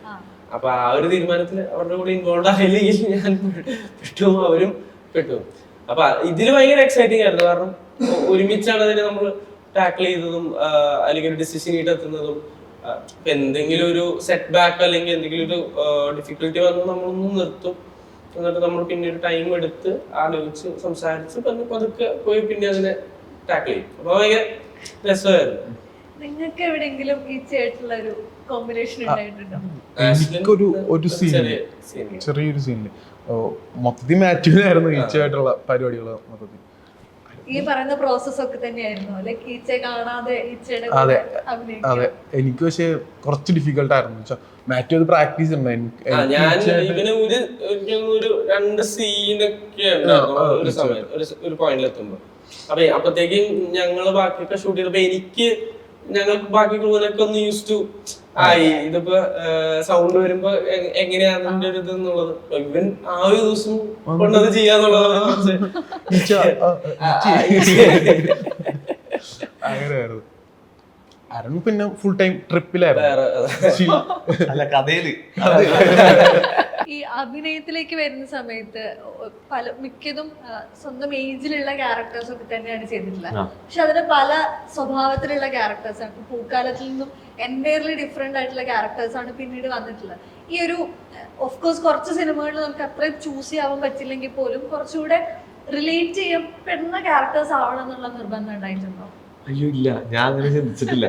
Speaker 1: അപ്പൊ ആ ഒരു തീരുമാനത്തിൽ അവരുടെ കൂടെ ഇൻവോൾവ് ആയില്ലെങ്കിൽ ഞാൻ പെട്ടു അവരും പെട്ടു. അപ്പൊ ഇതിൽ ഭയങ്കര എക്സൈറ്റിംഗ് ആയിരുന്നു. കാരണം ഒരുമിച്ചാണ് അതിനെ നമ്മൾ ടാക്കിൾ ചെയ്തതും അല്ലെങ്കിൽ ഒരു ഡിസിഷൻ എത്തുന്നതും. ഇപ്പൊ എന്തെങ്കിലും ഒരു സെറ്റ് ബാക്ക് അല്ലെങ്കിൽ എന്തെങ്കിലും ഒരു ഡിഫിക്കൽട്ടി വന്ന് നമ്മളൊന്ന് നിർത്തും. എന്നിട്ട് നമ്മൾ പിന്നെ ഒരു ടൈം എടുത്ത് ആലോചിച്ച് സംസാരിച്ച് പതുക്കെ പോയി പിന്നെ അതിനെ ടാക്കിൾ ചെയ്യും അപ്പൊ ഭയങ്കര രസമായിരുന്നു
Speaker 2: നിങ്ങൾക്ക് എവിടെയെങ്കിലും ഈച്ചയായിട്ടുള്ള ഒരു കോമ്പിനേഷൻ ഉണ്ടായിട്ടുണ്ടോ?
Speaker 3: എനിക്കൊരു ഒരു സീൻ. ചെറിയൊരു സീനിൽ മൊത്തത്തിൽ മാത്യുവിനായിരുന്നു ഈച്ചയായിട്ടുള്ള പരിപാടികൾ മൊത്തത്തിൽ.
Speaker 2: ഈ പറയുന്ന പ്രോസസ് ഒക്കെ തന്നെയായിരുന്നു. ലൈക്ക് ഈച്ചയെ കാണാതെ ഈച്ചയുടെ
Speaker 3: അതെ. അതെ. എനിക്ക് പക്ഷേ കുറച്ച് ഡിഫിക്കൽട്ട് ആയിരുന്നു. വെച്ചാൽ മാത്യു അത് പ്രാക്ടീസ് ഉണ്ട്.
Speaker 1: ഒരു ഒരു രണ്ട് സീനൊക്കെ ഒരു സമയത്ത് ഒരു പോയിന്റിൽ എത്തുമ്പോ അപ്പൊ അപ്പത്തേക്കും ഞങ്ങൾ ബാക്കിയൊക്കെ ഷൂട്ട് ചെയ്തപ്പോ എനിക്ക് ഞങ്ങൾക്ക് ബാക്കി ക്രൂവിനൊക്കെ ഒന്ന് യൂസ് ടു ആയി ഇതിപ്പോ സൗണ്ട് വരുമ്പോ എങ്ങനെയാണ് അതിന്റെ ഒരു ഇത് എന്നുള്ളത്. ഇവൻ ആ ഒരു ദിവസം കൊണ്ടത്
Speaker 3: ചെയ്യാന്നുള്ളതാണ് അരുൺ പിന്നെ ഫുൾ ടൈം ട്രിപ്പിലായിരുന്നു
Speaker 2: ഈ അഭിനയത്തിലേക്ക് വരുന്ന സമയത്ത് പല മിക്കതും സ്വന്തം ഏജിലുള്ള ക്യാരക്ടേഴ്സ് ഒക്കെ തന്നെയാണ് ചെയ്തിട്ടുള്ളത്. പക്ഷെ അതിന് പല സ്വഭാവത്തിലുള്ള ക്യാരക്ടേഴ്സ് ആണ്. ഇപ്പൊ പൂക്കാലത്തിൽ നിന്നും എന്റയർലി ഡിഫറെന്റ് ആയിട്ടുള്ള ക്യാരക്ടേഴ്സ് ആണ് പിന്നീട് വന്നിട്ടുള്ളത്. ഈ ഒരു ഓഫ് കോഴ്സ് കുറച്ച് സിനിമകളിൽ നമുക്ക് അത്രയും ചൂസ് ചെയ്യാൻ പറ്റില്ലെങ്കിൽ പോലും കുറച്ചുകൂടെ റിലേറ്റ് ചെയ്യപ്പെടുന്ന ക്യാരക്ടേഴ്സ് ആവണം എന്നുള്ള നിർബന്ധം ഉണ്ടായിട്ടുണ്ടോ?
Speaker 4: അയ്യോ ഇല്ല ഞാൻ അങ്ങനെ ചിന്തിച്ചിട്ടില്ല.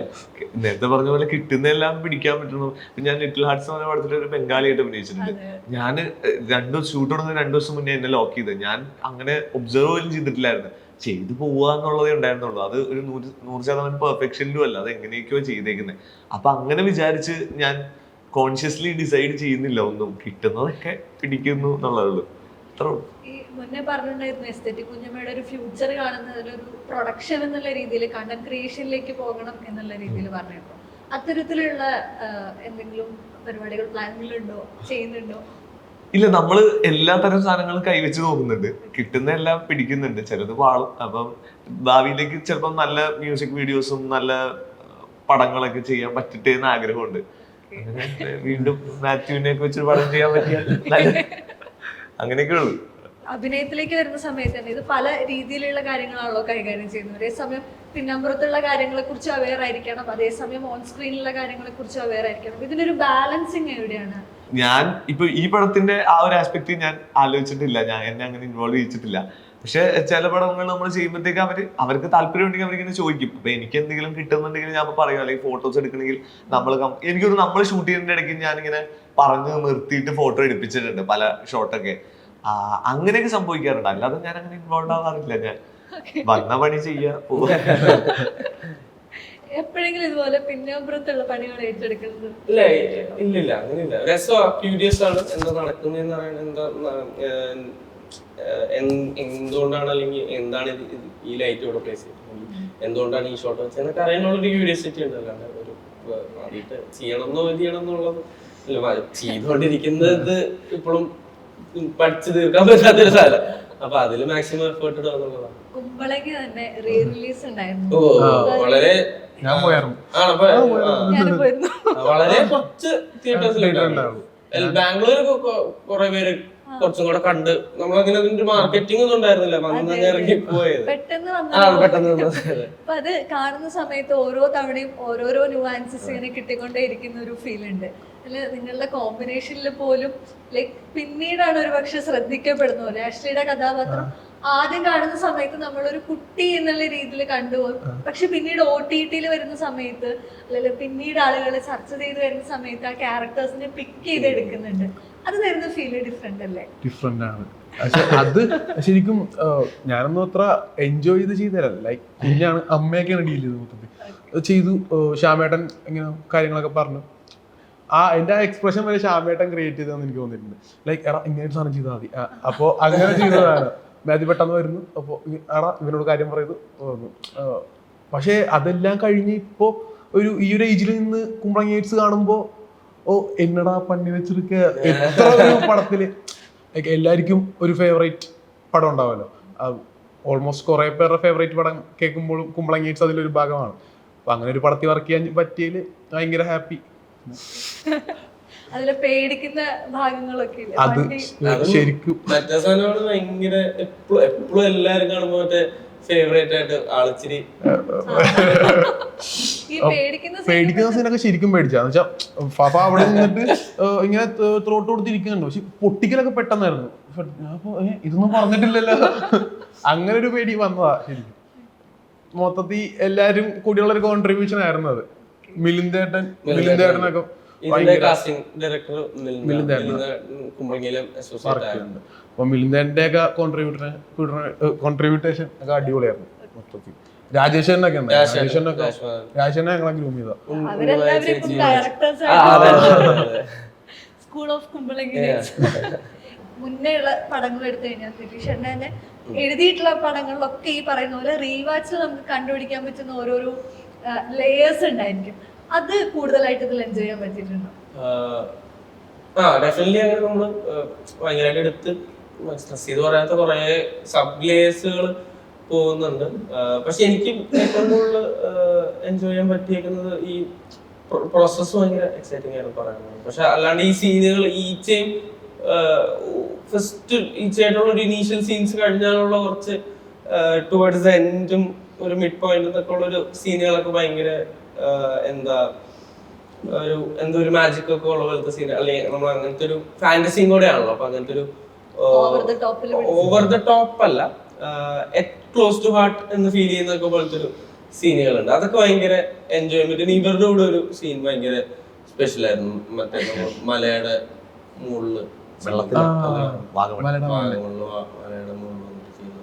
Speaker 4: നേരത്തെ പറഞ്ഞ പോലെ കിട്ടുന്നതെല്ലാം പിടിക്കാൻ പറ്റുന്നു. ഞാൻ ലിറ്റിൽ ഹാർട്സ് എന്ന പടത്തിൽ ഒരു ബംഗാളിയായിട്ട് അഭിനയിച്ചിട്ടുണ്ട്. ഞാൻ രണ്ടു ഷൂട്ട് തുടങ്ങുന്ന രണ്ടു ദിവസം മുന്നേ എന്നെ ലോക്ക് ചെയ്ത്. ഞാൻ അങ്ങനെ ഒബ്സർവ് പോലും ചെയ്തിട്ടില്ലായിരുന്നു. ചെയ്തു പോവുക എന്നുള്ളതേ ഉണ്ടായിരുന്നുള്ളൂ. അത് ഒരു നൂറ് നൂറ് ശതമാനം പെർഫെക്ഷനിലും അല്ല അത് എങ്ങനെയൊക്കെയോ ചെയ്തേക്കുന്നത് അപ്പൊ അങ്ങനെ വിചാരിച്ച് ഞാൻ കോൺഷ്യസ്ലി ഡിസൈഡ് ചെയ്യുന്നില്ല ഒന്നും. കിട്ടുന്നതൊക്കെ പിടിക്കുന്നു എന്നുള്ളതേ ഉള്ളൂ. അത്രേ ഉള്ളൂ.
Speaker 2: മുന്നേ പറഞ്ഞിട്ടുണ്ടായിരുന്നു എസ്തെറ്റിക് കുഞ്ഞമ്മയുടെ ഒരു ഫ്യൂച്ചർ കാണുന്നതിലൊരു പ്രൊഡക്ഷൻ എന്നുള്ള രീതിയിൽ കണ്ടന്റ് ക്രിയേഷനിലേക്ക് പോകണം എന്നുള്ള രീതിയിൽ പറഞ്ഞിരുന്നു. അത്തരത്തിലുള്ള എന്തെങ്കിലും പരിപാടികൾ പ്ലാനിലുണ്ടോ ചെയ്യുന്നുണ്ടോ?
Speaker 4: ഇല്ല നമ്മൾ എല്ലാ തരം സാധനങ്ങളും കൈവച്ച് നോക്കുന്നുണ്ട്. കിട്ടുന്ന എല്ലാം പിടിക്കുന്നുണ്ട്. ചിലത് പാളും അപ്പം ഭാവിയിലേക്ക് ചിലപ്പം നല്ല മ്യൂസിക് വീഡിയോസും നല്ല പടങ്ങളൊക്കെ ചെയ്യാൻ പറ്റട്ടെ എന്ന് ആഗ്രഹമുണ്ട്. വീണ്ടും മാത്യുവിനെ ഒക്കെ വെച്ച് പടം ചെയ്യാൻ പറ്റിയാൽ നല്ല- അങ്ങനെയൊക്കെ ഉള്ളു.
Speaker 2: അഭിനയത്തിലേക്ക് വരുന്ന സമയത്ത് തന്നെ ഇത് പല രീതിയിലുള്ള കാര്യങ്ങളാണല്ലോ കൈകാര്യം ചെയ്യുന്നത്. അതേസമയം പിന്നമ്പുറത്തുള്ള കാര്യങ്ങളെ കുറിച്ച് അവെയർ ആയിരിക്കണം. അതേസമയം ഓൺ സ്ക്രീനിലുള്ള കാര്യങ്ങളെ കുറിച്ച് അവെയർ ആയിരിക്കണം. ഇതിനൊരു ബാലൻസിങ് എവിടെയാണ്?
Speaker 4: ഞാൻ ഇപ്പൊ ഈ പടത്തിന്റെ ആ ഒരു ആസ്പെക്ട് ഞാൻ ആലോചിച്ചിട്ടില്ല. ഞാൻ എന്നെ അങ്ങനെ ഇൻവോൾവ് ചെയ്തിട്ടില്ല പക്ഷെ ചില പടങ്ങൾ നമ്മൾ ചെയ്യുമ്പോഴത്തേക്ക് അവർ അവർക്ക് താല്പര്യം ഉണ്ടെങ്കിൽ അവരിങ്ങനെ ചോദിക്കും. അപ്പൊ എനിക്ക് എന്തെങ്കിലും കിട്ടുന്നുണ്ടെങ്കിൽ ഞാൻ പറയും. അല്ലെങ്കിൽ ഫോട്ടോസ് എടുക്കണമെങ്കിൽ നമ്മൾ എനിക്കൊരു നമ്മൾ ഷൂട്ട് ചെയ്യുന്നതിന്റെ ഇടയ്ക്ക് ഞാനിങ്ങനെ പറഞ്ഞ് നിർത്തിയിട്ട് ഫോട്ടോ എടുപ്പിച്ചിട്ടുണ്ട് പല ഷോട്ടൊക്കെ അങ്ങനെയൊക്കെ സംഭവിക്കാറുണ്ട്. അല്ലാതെ ഞാൻ അങ്ങനെ ഇൻവോൾവ് ആവാറില്ല. ഞാൻ വന്ന പണി ചെയ്യാ
Speaker 2: എപ്പോഴെങ്കിലും ഇതുപോലെ പിന്നമ്പുറത്തുള്ള പണികൾ ഏറ്റെടുക്കുന്നത്
Speaker 1: ഇല്ല അങ്ങനെയില്ല. ക്യൂരിയസ് ആണ് എന്താ നടക്കുന്നതെന്ന് എന്താ എന്തുകൊണ്ടാണ് അല്ലെങ്കിൽ എന്താണ് ഈ ലൈറ്റ് ഇവിടെ പ്ലേസ് ചെയ്യുന്നത് എന്തുകൊണ്ടാണ് ഈ ഷോട്ട് വെച്ചത് എന്നൊക്കെ അറിയാനുള്ള ഒരു ക്യൂരിയോസിറ്റി ഉണ്ട് അല്ലാണ്ട് ഒരു ചെയ്യണം എന്നോ ചെയ്യണം എന്നുള്ളത് ചെയ്തുകൊണ്ടിരിക്കുന്നത് ഇപ്പോഴും പഠിച്ചു തീർക്കാൻ പറ്റാത്തൊരു സാധനം അപ്പൊ അതിൽ മാക്സിമം എഫേർട്ട് ഇടുക
Speaker 2: കുമ്പളയ്ക്ക് തന്നെ റീ റിലീസ് ഉണ്ടായിരുന്നു.
Speaker 1: ഓ വളരെ
Speaker 3: ഞാൻ പോയായിരുന്നു.
Speaker 1: വളരെ കുറച്ച്. ബാംഗ്ലൂർ കുറെ പേര് കുറച്ചും കൂടെ കണ്ട്. നമ്മളങ്ങനെ അതിന്റെ മാർക്കറ്റിംഗ് ഒന്നും ഉണ്ടായിരുന്നില്ല. വന്ന് ഇറങ്ങി പോയത്.
Speaker 2: പെട്ടെന്ന്
Speaker 1: പെട്ടെന്ന്.
Speaker 2: അപ്പൊ അത് കാണുന്ന സമയത്ത് ഓരോ തവണയും ഓരോരോ ന്യൂആൻസസ് ഇങ്ങനെ കിട്ടിക്കൊണ്ടേ ഇരിക്കുന്ന ഒരു ഫീൽ ഉണ്ട്. നിങ്ങളുടെ കോമ്പിനേഷനിൽ പോലും ലൈക് പിന്നീടാണ് ഒരു പക്ഷെ ശ്രദ്ധിക്കപ്പെടുന്നത് രാഷ്ട്രീയുടെ കഥാപാത്രം ആദ്യം കാണുന്ന സമയത്ത് നമ്മളൊരു കുട്ടി എന്നുള്ള രീതിയിൽ കണ്ടുപോകും പക്ഷെ പിന്നീട് ഒ ടി ടിയിൽ വരുന്ന സമയത്ത് അല്ലെങ്കിൽ പിന്നീട് ആളുകൾ ചർച്ച ചെയ്ത് വരുന്ന സമയത്ത് ആ ക്യാരക്ടേഴ്സിനെ പിക്ക് ചെയ്ത്. എടുക്കുന്നുണ്ട് അത് തരുന്ന ഫീൽ ഡിഫറെന്റ് അല്ലേ?
Speaker 3: ഡിഫറെന്റ് ആണ്. പക്ഷെ അത് ശരിക്കും ഞാനൊന്നും അത്ര എൻജോയ് ചെയ്ത് ചെയ്തതല്ല. ലൈക്ക് കുഞ്ഞാണ് അമ്മയൊക്കെയാണ് ഡീൽ ചെയ്തത് മൊത്തത്തിൽ. ചെയ്തു ശ്യാമേട്ടൻ ഇങ്ങനെ കാര്യങ്ങളൊക്കെ പറഞ്ഞു. ആ എന്റെ ആ എക്സ്പ്രഷൻ വരെ ശ്യാമേട്ടൻ ക്രിയേറ്റ് ചെയ്തതെന്ന് എനിക്ക് തോന്നിയിട്ടുണ്ട്. ലൈക്ക് എടാ ഇങ്ങനെ സാധനം ചെയ്താൽ മതി. അപ്പോ അങ്ങനെ ചെയ്തതാണ്. മാതി പെട്ടെന്ന് വരുന്നു. അപ്പോൾ എടാ ഇവനോട് കാര്യം പറയുന്നു. പോകുന്നു പക്ഷേ അതെല്ലാം കഴിഞ്ഞ് ഇപ്പോ ഒരു ഈ ഒരു ഏജിൽ നിന്ന് കുമ്പളങ്ങേറ്റ്സ് കാണുമ്പോ ഓ എന്നടാ പണി വെച്ചിരിക്ക. എത്ര ഒരു പടത്തിൽ. എല്ലാവർക്കും ഒരു ഫേവറേറ്റ് പടം ഉണ്ടാവല്ലോ. ഓൾമോസ്റ്റ് കുറെ പേരുടെ ഫേവറേറ്റ് പടം കേൾക്കുമ്പോഴും കുമ്പളങ്ങേറ്റ്സ് അതിലൊരു ഭാഗമാണ്. അപ്പൊ അങ്ങനെ ഒരു പടത്തിൽ വർക്ക് ചെയ്യാൻ പറ്റിയതിൽ ഭയങ്കര ഹാപ്പി
Speaker 2: അതിലെ പേടിക്കുന്ന ഭാഗങ്ങളൊക്കെ ഇല്ലേ?
Speaker 3: അത് ശരിക്കും.
Speaker 1: മറ്റേ സാധനമാണ് ഭയങ്കര എപ്പോഴും എപ്പോഴും എല്ലാരും കാണുമ്പോ മറ്റേ ഫേവറേറ്റ് ആയിട്ട് ആളിച്ചിരി.
Speaker 2: പേടിക്കുന്ന
Speaker 3: സീനൊക്കെ ശരിക്കും പേടിച്ചാന്ന് വെച്ചാൽ ഫഫ അവിടെ നിന്നിട്ട് ഇങ്ങനെ ത്രോട്ട് കൊടുത്തിരിക്കുന്നുണ്ട്. പക്ഷെ പൊട്ടിക്കലൊക്കെ പെട്ടെന്നായിരുന്നു. ഇതൊന്നും പറഞ്ഞിട്ടില്ലല്ലോ. അങ്ങനെ ഒരു പേടി വന്നതാ ശരിക്കും. മൊത്തത്തിൽ എല്ലാരും കൂടിയുള്ള ഒരു കോൺട്രിബ്യൂഷൻ ആയിരുന്നു അത്. മിലിന്ദേട്ടൻ മിലിന്തേട്ടനൊക്കെ
Speaker 1: ഇതിന്റെ കാസ്റ്റിംഗ് ഡയറക്ടർ കുമ്പളങ്ങിയിലും
Speaker 3: അപ്പൊ മിലിന്ദന്റെ ഒക്കെ കോൺട്രിബ്യൂട്ടർ കോൺട്രിബ്യൂട്ടേഷൻ ഒക്കെ അടിപൊളിയായിരുന്നു മൊത്തത്തിൽ. രാജേഷനൊക്കെ ഉണ്ട് രാജേശ്വരനൊക്കെ
Speaker 1: രാജേശ്വരൻ.
Speaker 3: ഞങ്ങളെ ഗ്രൂം ചെയ്ത.
Speaker 2: സ്കൂൾ ഓഫ് കുമ്പളങ്ങിലെ മുന്നേ ഉള്ള പടങ്ങൾ എടുത്തു കഴിഞ്ഞാൽ ദിലീഷന്റെ തന്നെ എഴുതിയിട്ടുള്ള പടങ്ങളിലൊക്കെ ഈ പറയുന്ന പോലെ റീവാച്ച് നമുക്ക് കണ്ടുപിടിക്കാൻ പറ്റുന്ന ഓരോരോ ലേയേഴ്സ് ഉണ്ടായിരിക്കും. അത് കൂടുതലായിട്ട് ഇതിൽ എൻജോയ് ചെയ്യാൻ പറ്റിയിട്ടുണ്ടോ?
Speaker 1: ആ ഡെഫിനറ്റ്ലി അങ്ങനെ നമ്മൾ ഭയങ്കരമായിട്ട് എടുത്ത് സ്ട്രെസ് ചെയ്ത് പറയാത്ത കുറെ സബ് ലേയേഴ്സുകൾ പോകുന്നുണ്ട്. പക്ഷെ എനിക്ക് ഏറ്റവും കൂടുതൽ എൻജോയ് ചെയ്യാൻ പറ്റിയേക്കുന്നത് ഈ പ്രോസസ്സ് ഭയങ്കര എക്സൈറ്റിംഗ് ആയിരുന്നു പറയുന്നത് പക്ഷെ അല്ലാണ്ട് ഈ സീനുകൾ ഈച്ചയും ഫസ്റ്റ് ഈച്ചയായിട്ടുള്ള ഒരു ഇനീഷ്യൽ സീൻസ് കഴിഞ്ഞാലുള്ള കുറച്ച് ടുവേർഡ്സ് എൻഡും ഒരു മിഡ് പോയിന്റ് എന്നൊക്കെ ഉള്ള ഒരു സീനുകളൊക്കെ ഭയങ്കര എന്താ ഒരു എന്തോ ഒരു മാജിക് ഒക്കെ ഉള്ള പോലത്തെ സീൻ അല്ലെങ്കിൽ നമ്മൾ അങ്ങനത്തെ ഒരു ഫാന്റസിയും കൂടെ ആണല്ലോ അപ്പൊ അങ്ങനത്തെ ഒരു
Speaker 2: ഓവർ ദ
Speaker 1: ടോപ്പ് അല്ല ക്ലോസ് ടു ഹാർട്ട് എന്ന് ഫീൽ ചെയ്യുന്നൊക്കെ പോലത്തെ ഒരു സീനുകളുണ്ട് അതൊക്കെ ഭയങ്കര എൻജോയ്മെന്റ് ഇവരുടെ കൂടെ ഒരു സീൻ ഭയങ്കര സ്പെഷ്യൽ ആയിരുന്നു. മറ്റേ മലയുടെ മുകളിൽ
Speaker 4: വെള്ളത്തിൽ വാഗമൺ
Speaker 3: മലയുടെ മുകളിൽ.
Speaker 1: വാഗമണിൽ വാ- മലയുടെ മുകളിൽ വന്നിട്ട് ചെയ്യുന്ന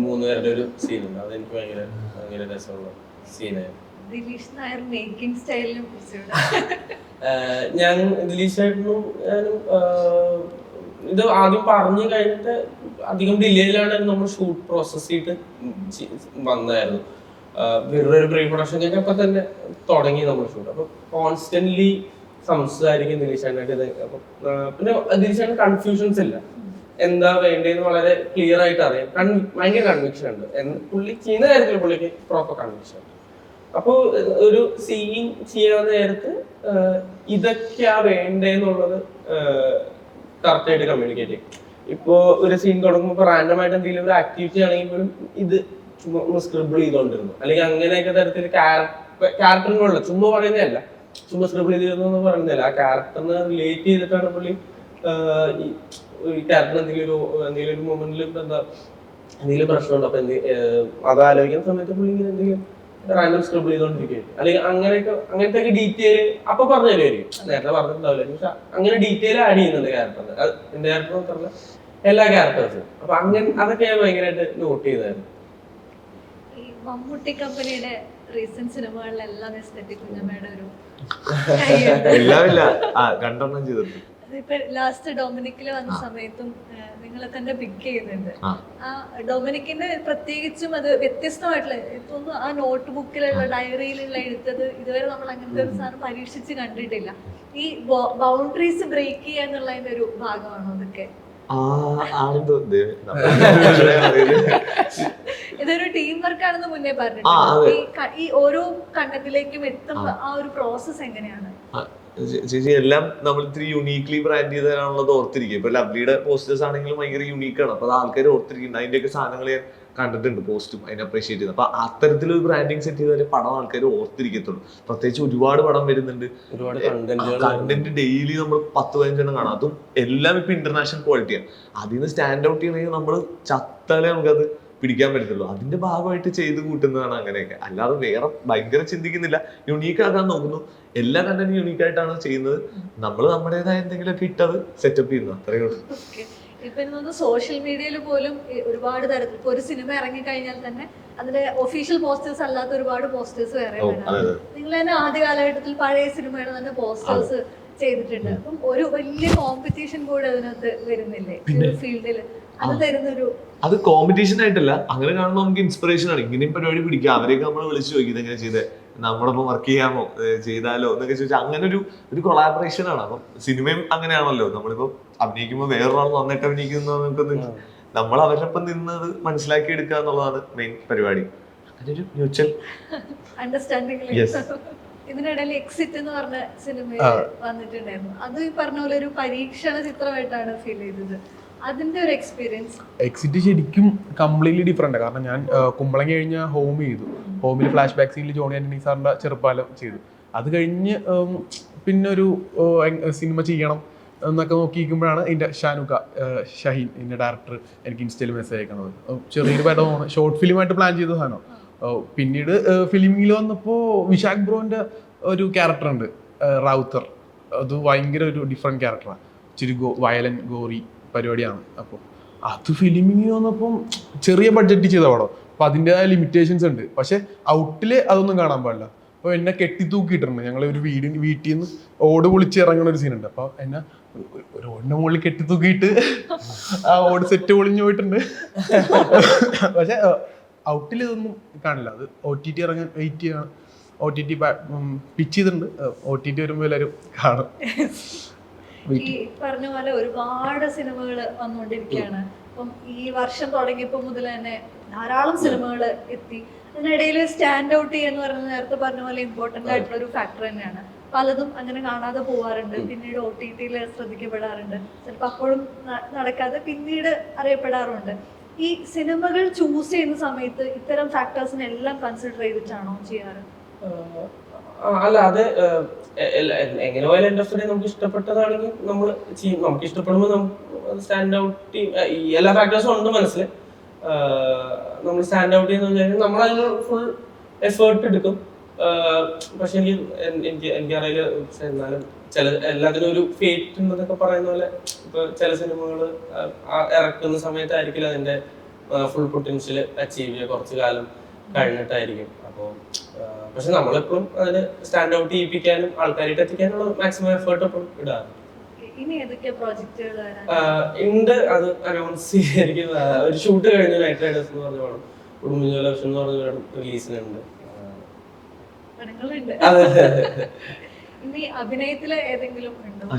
Speaker 1: മൂന്ന് പേരുടെ ഒരു സീനുണ്ട് അതെനിക്ക് ഭയങ്കര ഭയങ്കര രസമുള്ള സീനായിരുന്നു
Speaker 2: ദിലീഷ് മേക്കിംഗ് സ്റ്റൈലിനെ
Speaker 1: ഞാൻ ദിലീഷായിട്ടും ഞാനും ആഹ് ഇത് ആദ്യം പറഞ്ഞു കഴിഞ്ഞിട്ട് അധികം ഡിലേയിലാണ് നമ്മൾ ഷൂട്ട് പ്രോസസ് ചെയ്തിട്ട് വന്നായിരുന്നു വേറെ വേറൊരു പ്രീ പ്രൊഡക്ഷൻ കഴിഞ്ഞപ്പോ തന്നെ തുടങ്ങി നമ്മൾ ഷൂട്ട് അപ്പൊ കോൺസ്റ്റന്റ്ലി സംസാരിക്കും ദിലീഷാനായിട്ട് പിന്നെ ദിലീഷാന് കൺഫ്യൂഷൻസ് ഇല്ല. എന്താ വേണ്ടതെന്ന് വളരെ ക്ലിയർ ആയിട്ട് അറിയാം. ഭയങ്കര കൺവിക്ഷൻ ഉണ്ട്. പുള്ളി ചെയ്യുന്ന കാര്യത്തിൽ പുള്ളിക്ക് പ്രോപ്പർ കൺവിക്ഷൻ ഉണ്ട്. അപ്പോ ഒരു സീൻ ചെയ്യാൻ നേരത്ത് ഇതൊക്കെയാ വേണ്ടെന്നുള്ളത് കറക്റ്റ് ആയിട്ട് കമ്മ്യൂണിക്കേറ്റ് ചെയ്യും. ഇപ്പോ ഒരു സീൻ തുടങ്ങുമ്പോൾ റാൻഡം ആയിട്ട് എന്തെങ്കിലും ഒരു ആക്ടിവിറ്റി ആണെങ്കിൽ പോലും ഇത് ചുമ്മാ സ്ക്രിബിൾ ചെയ്തോണ്ടിരുന്നു. അല്ലെങ്കിൽ അങ്ങനെയൊക്കെ തരത്തിൽ ക്യാരക്ടറിനുള്ള ചുമ്മാ പറയുന്നതല്ല. ചുമ്മാ സ്ക്രിബിൾ ചെയ്തിരുന്നു പറയുന്നതല്ല. ആ ക്യാരക്ടറിനെ റിലേറ്റ് ചെയ്തിട്ടാണ് പുള്ളി ഈ ക്യാരക്ടർ എന്തെങ്കിലും ഒരു എന്തെങ്കിലും ഒരു മൊമെന്റിൽ എന്താ എന്തെങ്കിലും പ്രശ്നമുണ്ടോ? അപ്പൊ എന്ത് അത് ആലോചിക്കുന്ന സമയത്ത് പുള്ളി ഇങ്ങനെ എന്തെങ്കിലും റാൻഡം സ്ക്രിബിൾ ചെയ്തോണ്ടിരിക്കുകയായിരിക്കും അല്ലെങ്കിൽ അങ്ങനെയൊക്കെ അങ്ങനത്തെ ഒക്കെ ഡീറ്റെയിൽ അപ്പൊ പറഞ്ഞു തരുമായിരിക്കും. നേരത്തെ പറഞ്ഞിട്ടുണ്ടാവില്ല? പക്ഷെ അങ്ങനെ ഡീറ്റെയിൽ ആഡ് ചെയ്യുന്നുണ്ട് ക്യാരക്ടറിന് എന്റെ ക്യാരക്ടർ മാത്രമല്ല എല്ലാ ക്യാരക്ടേഴ്സും അപ്പൊ അങ്ങനെ അതൊക്കെ ഞാൻ ഭയങ്കരമായിട്ട് നോട്ട് ചെയ്തായിരുന്നു.
Speaker 2: ഈ മമ്മൂട്ടി കമ്പനിയുടെ റീസെന്റ് സിനിമകളിലെല്ലാം എസ്തെറ്റിക് കുഞ്ഞമ്മയുടെ ഒരു
Speaker 4: എല്ലാം ഇല്ല ആ കണ്ടെണ്ണം ചെയ്തിട്ടുണ്ട്.
Speaker 2: ഇപ്പൊ ലാസ്റ്റ് ഡൊമിനിക്കിൽ വന്ന സമയത്തും നിങ്ങൾ നിങ്ങളെ തന്നെ പിക്ക് ചെയ്യുന്നുണ്ട്.
Speaker 4: ആ.
Speaker 2: ഡൊമിനിക്കിന്റെ പ്രത്യേകിച്ചും അത് വ്യത്യസ്തമായിട്ടുള്ള തോന്നുന്നു ആ നോട്ട് ബുക്കിലുള്ള ഡയറിയിലുള്ള എഴുത്തത് ഇതുവരെ നമ്മൾ അങ്ങനത്തെ ഒരു സാധനം പരീക്ഷിച്ച് കണ്ടിട്ടില്ല. ഈ ബൗണ്ടറീസ് ബ്രേക്ക് ചെയ്യുക എന്നുള്ളതിന്റെ ഒരു ഭാഗമാണോ അതൊക്കെ ഇതൊരു ടീം വർക്ക് ആണെന്ന് മുന്നേ പറഞ്ഞിട്ടുണ്ട്. ഈ ഓരോ കണ്ടന്റിലേക്കും എത്തുമ്പോ ആ. ഒരു പ്രോസസ് എങ്ങനെയാണ്?
Speaker 4: ചേച്ചി എല്ലാം നമ്മൾ ഇത്തിരി യുണീക്ലി ബ്രാൻഡ് ചെയ്തതാണുള്ളത് ഓർത്തിരിക്കുക ഇപ്പൊ ലവ്ലിയുടെ പോസ്റ്റേഴ്സ് ആണെങ്കിലും ഭയങ്കര യുണീക്കാണ് അപ്പൊ അത് ആൾക്കാർ ഓർത്തിരിക്കുന്നുണ്ട്. അതിന്റെയൊക്കെ സാധനങ്ങൾ ഞാൻ കണ്ടിട്ടുണ്ട് പോസ്റ്റും അതിനെ അപ്രീഷിയേറ്റ് ചെയ്ത് അപ്പൊ അത്തരത്തിലൊരു ബ്രാൻഡിങ് സെറ്റ് ചെയ്താലേ പടം ആൾക്കാർ ഓർത്തിരിക്കത്തുള്ളൂ. പ്രത്യേകിച്ച് ഒരുപാട് പടം വരുന്നുണ്ട്. കണ്ടന്റ് ഡെയിലി നമ്മൾ പത്ത് പതിനഞ്ചെണ്ണം കാണാം. അതും എല്ലാം ഇപ്പൊ ഇന്റർനാഷണൽ ക്വാളിറ്റിയാണ് അതിൽ നിന്ന് സ്റ്റാൻഡ് ഔട്ട് ചെയ്യണമെങ്കിൽ നമ്മൾ ചത്താലേ നമുക്കത് പിടിക്കാൻ പറ്റത്തുള്ളൂ. അതിന്റെ ഭാഗമായിട്ട് ചെയ്ത് കൂട്ടുന്നതാണ് അങ്ങനെയൊക്കെ. അല്ലാതെ വേറെ ഭയങ്കര ചിന്തിക്കുന്നില്ല. യുണീക്ക് ആക്കാൻ നോക്കുന്നു. എല്ലാ കണ്ടും യുണീക്ക് ആയിട്ടാണ് ചെയ്യുന്നത്. നമ്മൾ നമ്മുടേതായ എന്തെങ്കിലുമൊക്കെ ഇട്ടത് സെറ്റപ്പ് ചെയ്യുന്നു. അത്രയേ ഉള്ളൂ.
Speaker 2: ഇപ്പൊ എനിക്ക് സോഷ്യൽ മീഡിയയിൽ പോലും ഒരുപാട് തരത്തിൽ ഇപ്പൊ ഒരു സിനിമ ഇറങ്ങി കഴിഞ്ഞാൽ തന്നെ അതിന്റെ ഒഫീഷ്യൽ പോസ്റ്റേഴ്സ് അല്ലാത്ത ഒരുപാട് പോസ്റ്റേഴ്സ് വേറെ നിങ്ങൾ തന്നെ ആദ്യ കാലഘട്ടത്തിൽ പഴയ സിനിമയുടെ തന്നെ പോസ്റ്റേഴ്സ് ചെയ്തിട്ടുണ്ട്. അപ്പം ഒരു വലിയ കോമ്പറ്റീഷൻ കൂടെ അതിനകത്ത് വരുന്നില്ലേ? ഫീൽഡിൽ അത്
Speaker 4: കോമ്പറ്റീഷൻ ആയിട്ടല്ല. അങ്ങനെ കാണുമ്പോൾ നമുക്ക് ഇൻസ്പിറേഷൻ ആണ്. ഇങ്ങനെയും പരിപാടി പിടിക്കുക അവരെയൊക്കെ നമ്മൾ വിളിച്ചു ചോദിക്കും ഇതെങ്ങനെ ചെയ്തേ? നമ്മളൊപ്പം വർക്ക് ചെയ്യാമോ? ചെയ്താലോ? എന്നൊക്കെ ചോദിച്ചാൽ അങ്ങനെ ഒരു ഒരു കൊളാബറേഷൻ ആണ്. അപ്പം സിനിമയും അങ്ങനെയാണല്ലോ. നമ്മളിപ്പോ അഭിനയിക്കുമ്പോൾ വേറൊരാൾ നന്നായിട്ട് അഭിനയിക്കുന്ന നമുക്ക് നമ്മൾ അവരൊപ്പം നിന്നത് മനസ്സിലാക്കി എടുക്കുക എന്നുള്ളതാണ് മെയിൻ പരിപാടി. അങ്ങനെ ഒരു മ്യൂച്വൽ
Speaker 2: അണ്ടർസ്റ്റാൻഡിംഗ് ഇതിനിടയിൽ എക്സിറ്റ് എന്ന് പറഞ്ഞ സിനിമ വന്നിട്ടുണ്ടായിരുന്നു. അത് ഈ പറഞ്ഞ പോലെ ഒരു പരീക്ഷണ ചിത്രമായിട്ടാണ് ഫീൽ ചെയ്തത്. അതിന്റെ ഒരു എക്സ്പീരിയൻസ്
Speaker 3: എക്സിറ്റ് ശരിക്കും കംപ്ലീറ്റ്ലി ഡിഫറെന്റ് കാരണം ഞാൻ കുമ്പളം കുമ്പളങ്ങി കഴിഞ്ഞ ഹോം ചെയ്തു. ഹോമിൽ ഫ്ലാഷ് ബാക്ക് സീനിൽ ജോണി ആന്റണി സാറിന്റെ ചെറുപ്പാലം ചെയ്തു. അത് കഴിഞ്ഞ് പിന്നെ ഒരു സിനിമ ചെയ്യണം എന്നൊക്കെ നോക്കിയിരിക്കുമ്പോഴാണ് എന്റെ ഷാനുക്ക ഷഹീൻ എന്റെ ഡയറക്ടർ എനിക്ക് ഇൻസ്റ്റയിൽ മെസ്സേജ് അയക്കണത് ചെറിയൊരു പടമാണ് ഷോർട്ട് ഫിലിമായിട്ട് പ്ലാൻ ചെയ്ത സാധനം. പിന്നീട് ഫിലിമിൽ വന്നപ്പോൾ വിശാഖ് ബ്രോന്റെ ഒരു ക്യാരക്ടർ ഉണ്ട് റൗത്തർ അത് ഭയങ്കര ഒരു ഡിഫറെന്റ് ക്യാരക്ടറാണ് ഇച്ചിരി ഗോ വയലൻ ഗോറി പരിപാടിയാണ്. അപ്പോൾ അത് ഫിലിമിങ് വന്നപ്പം ചെറിയ ബഡ്ജറ്റ് ചെയ്ത പടം. അപ്പം അതിന്റെതായ ലിമിറ്റേഷൻസ് ഉണ്ട്. പക്ഷെ ഔട്ടിൽ അതൊന്നും കാണാൻ പാടില്ല. അപ്പോൾ എന്നെ കെട്ടി തൂക്കിയിട്ടുണ്ട് ഞങ്ങൾ ഒരു വീടിന് വീട്ടിൽ നിന്ന് ഓട് പൊളിച്ച് ഇറങ്ങുന്ന ഒരു സീനുണ്ട് അപ്പോൾ എന്നെ ഒരു- ഓടിന്റെ മുകളിൽ കെട്ടി തൂക്കിയിട്ട് ആ ഓട് സെറ്റ് പൊളിഞ്ഞു പോയിട്ടുണ്ട്. പക്ഷെ ഔട്ടിൽ ഇതൊന്നും കാണില്ല. അത് ഒ ടി ടി ഇറങ്ങാൻ വെയിറ്റ് ചെയ്യണം. ഒ ടി ടി പിച്ച് ചെയ്തിട്ടുണ്ട്. ഒ ടി ടി വരുമ്പോൾ എല്ലാവരും കാണും.
Speaker 2: ഈ പറഞ്ഞ പോലെ ഒരുപാട് സിനിമകൾ വന്നുകൊണ്ടിരിക്കുകയാണ്. അപ്പം ഈ വർഷം തുടങ്ങിയപ്പോൾ മുതൽ തന്നെ ധാരാളം സിനിമകൾ എത്തി. അതിനിടയിൽ സ്റ്റാൻഡ് ഔട്ട് എന്ന് പറയുന്നത് നേരത്തെ പറഞ്ഞ പോലെ ഇമ്പോർട്ടന്റ് ആയിട്ടുള്ള ഒരു ഫാക്ടർ തന്നെയാണ്. പലതും അങ്ങനെ കാണാതെ പോവാറുണ്ട്. പിന്നീട് ഒ ടി ടിയിൽ ശ്രദ്ധിക്കപ്പെടാറുണ്ട്. ചിലപ്പോൾ അപ്പോഴും നടക്കാതെ പിന്നീട് അറിയപ്പെടാറുണ്ട്. ഈ സിനിമകൾ ചൂസ് ചെയ്യുന്ന സമയത്ത് ഇത്തരം ഫാക്ടേഴ്സിനെല്ലാം കൺസിഡർ ചെയ്തിട്ടാണോ ചെയ്യാറ്?
Speaker 1: അല്ല അത് എങ്ങനെ പോയാലും ഇൻഡസ്ട്രി നമുക്ക് ഇഷ്ടപ്പെട്ടതാണെങ്കിൽ നമ്മൾ ചെയ്യും നമുക്ക് ഇഷ്ടപ്പെടുമ്പോൾ നമുക്ക് സ്റ്റാൻഡ് ഔട്ട് ഈ എല്ലാ ഫാക്ടേഴ്സും ഉണ്ട് മനസ്സിൽ. നമ്മൾ സ്റ്റാൻഡ് ഔട്ട് ചെയ്യുന്ന കഴിഞ്ഞാൽ നമ്മൾ അതിന് ഫുൾ എഫേർട്ട് എടുക്കും. പക്ഷെ എനിക്ക് എനിക്ക് എനിക്കറിയില്ല. എന്നാലും ചില എല്ലാത്തിനും ഒരു ഫേറ്റ് എന്നൊക്കെ പറയുന്ന പോലെ ഇപ്പൊ ചില സിനിമകൾ ഇറക്കുന്ന സമയത്തായിരിക്കില്ല അതിന്റെ ഫുൾ പൊട്ടൻഷ്യൽ അച്ചീവ് ചെയ്യുക കുറച്ച് കാലം കഴിഞ്ഞിട്ടായിരിക്കും. അപ്പോൾ പക്ഷെ നമ്മളെപ്പോഴും അതിന് സ്റ്റാൻഡ് ഔട്ട് ചെയ്യിപ്പിക്കാനും ആൾക്കാരായിട്ട് എത്തിക്കാനുള്ള മാക്സിമം എഫേർട്ട് എപ്പോഴും ഇടാറുണ്ട്. ഉണ്ട് അത് അനൗൺസ് ചെയ്യുന്ന ഒരു ഷൂട്ട് കഴിഞ്ഞ നൈറ്റ് റൈഡേഴ്സ് എന്ന് പറഞ്ഞ പടം ഉടുമ്പുജോലക്ഷം എന്ന് പറഞ്ഞ പടം റിലീസിനുണ്ട്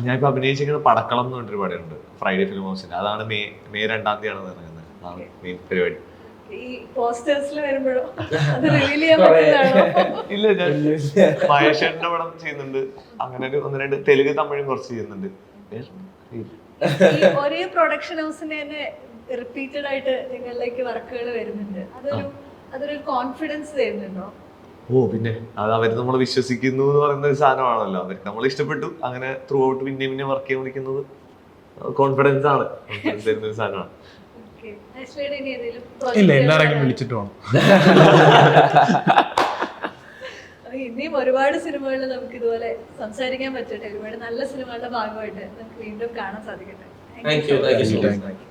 Speaker 4: ഞാൻ ഇപ്പൊ അഭിനയിച്ചിരിക്കുന്ന പടക്കളം എന്ന് പറഞ്ഞൊരു പരിപാടിയുണ്ട് ഫ്രൈഡേ ഫിലിം ഹൗസിന്റെ അതാണ് മെയ് മെയ് രണ്ടാം തീയതിയാണ് ഇറങ്ങുന്നത് അതാണ് മെയിൻ പരിപാടി.
Speaker 2: ഈ പോസ്റ്റേഴ്സിൽ വരുമ്പോഴോ? അത് റിവീൽ ചെയ്യാൻ പറ്റുന്നതാണോ?
Speaker 4: ഇല്ല ഞാൻ മഹേഷേട്ടന്റെ പടം ചെയ്യുന്നുണ്ട്. അങ്ങനെ ഒരു ഒന്ന് രണ്ട് തെലുങ്ക് തമിഴും കുറച്ച് ചെയ്യുന്നുണ്ട്.
Speaker 2: ഈ ഒരേ പ്രൊഡക്ഷൻ ഹൗസിന്റെ തന്നെ റിപ്പീറ്റഡ് ആയിട്ട് നിങ്ങളിലേക്ക് വർക്കുകൾ വരുന്നുണ്ട്. അതൊരു അതൊരു കോൺഫിഡൻസ് തരുന്നുണ്ടോ?
Speaker 4: ഓ പിന്നെ അത് അവർ നമ്മൾ വിശ്വസിക്കുന്നു എന്ന് പറയുന്ന ഒരു സാധനമാണല്ലോ. അവർക്ക് നമ്മൾ ഇഷ്ടപ്പെട്ടു. അങ്ങനെ ത്രൂ ഔട്ട് പിന്നെ പിന്നെ വർക്ക് ചെയ്യാൻ വിളിക്കുന്നത്. കോൺഫിഡൻസ് ആണ്. കോൺഫിഡൻസ് തരുന്ന ഒരു സാധനമാണ്.
Speaker 3: ഇല്ല
Speaker 2: എല്ലാരെങ്കിലും
Speaker 3: വിളിച്ചിട്ട് വേണം
Speaker 2: ഇനിയും ഒരുപാട് സിനിമകളിൽ നമുക്ക് ഇതുപോലെ സംസാരിക്കാൻ പറ്റട്ടെ. ഒരുപാട് നല്ല സിനിമകളുടെ ഭാഗമായിട്ട് നമുക്ക് വീണ്ടും കാണാൻ സാധിക്കട്ടെ.
Speaker 1: Thank you thank you so much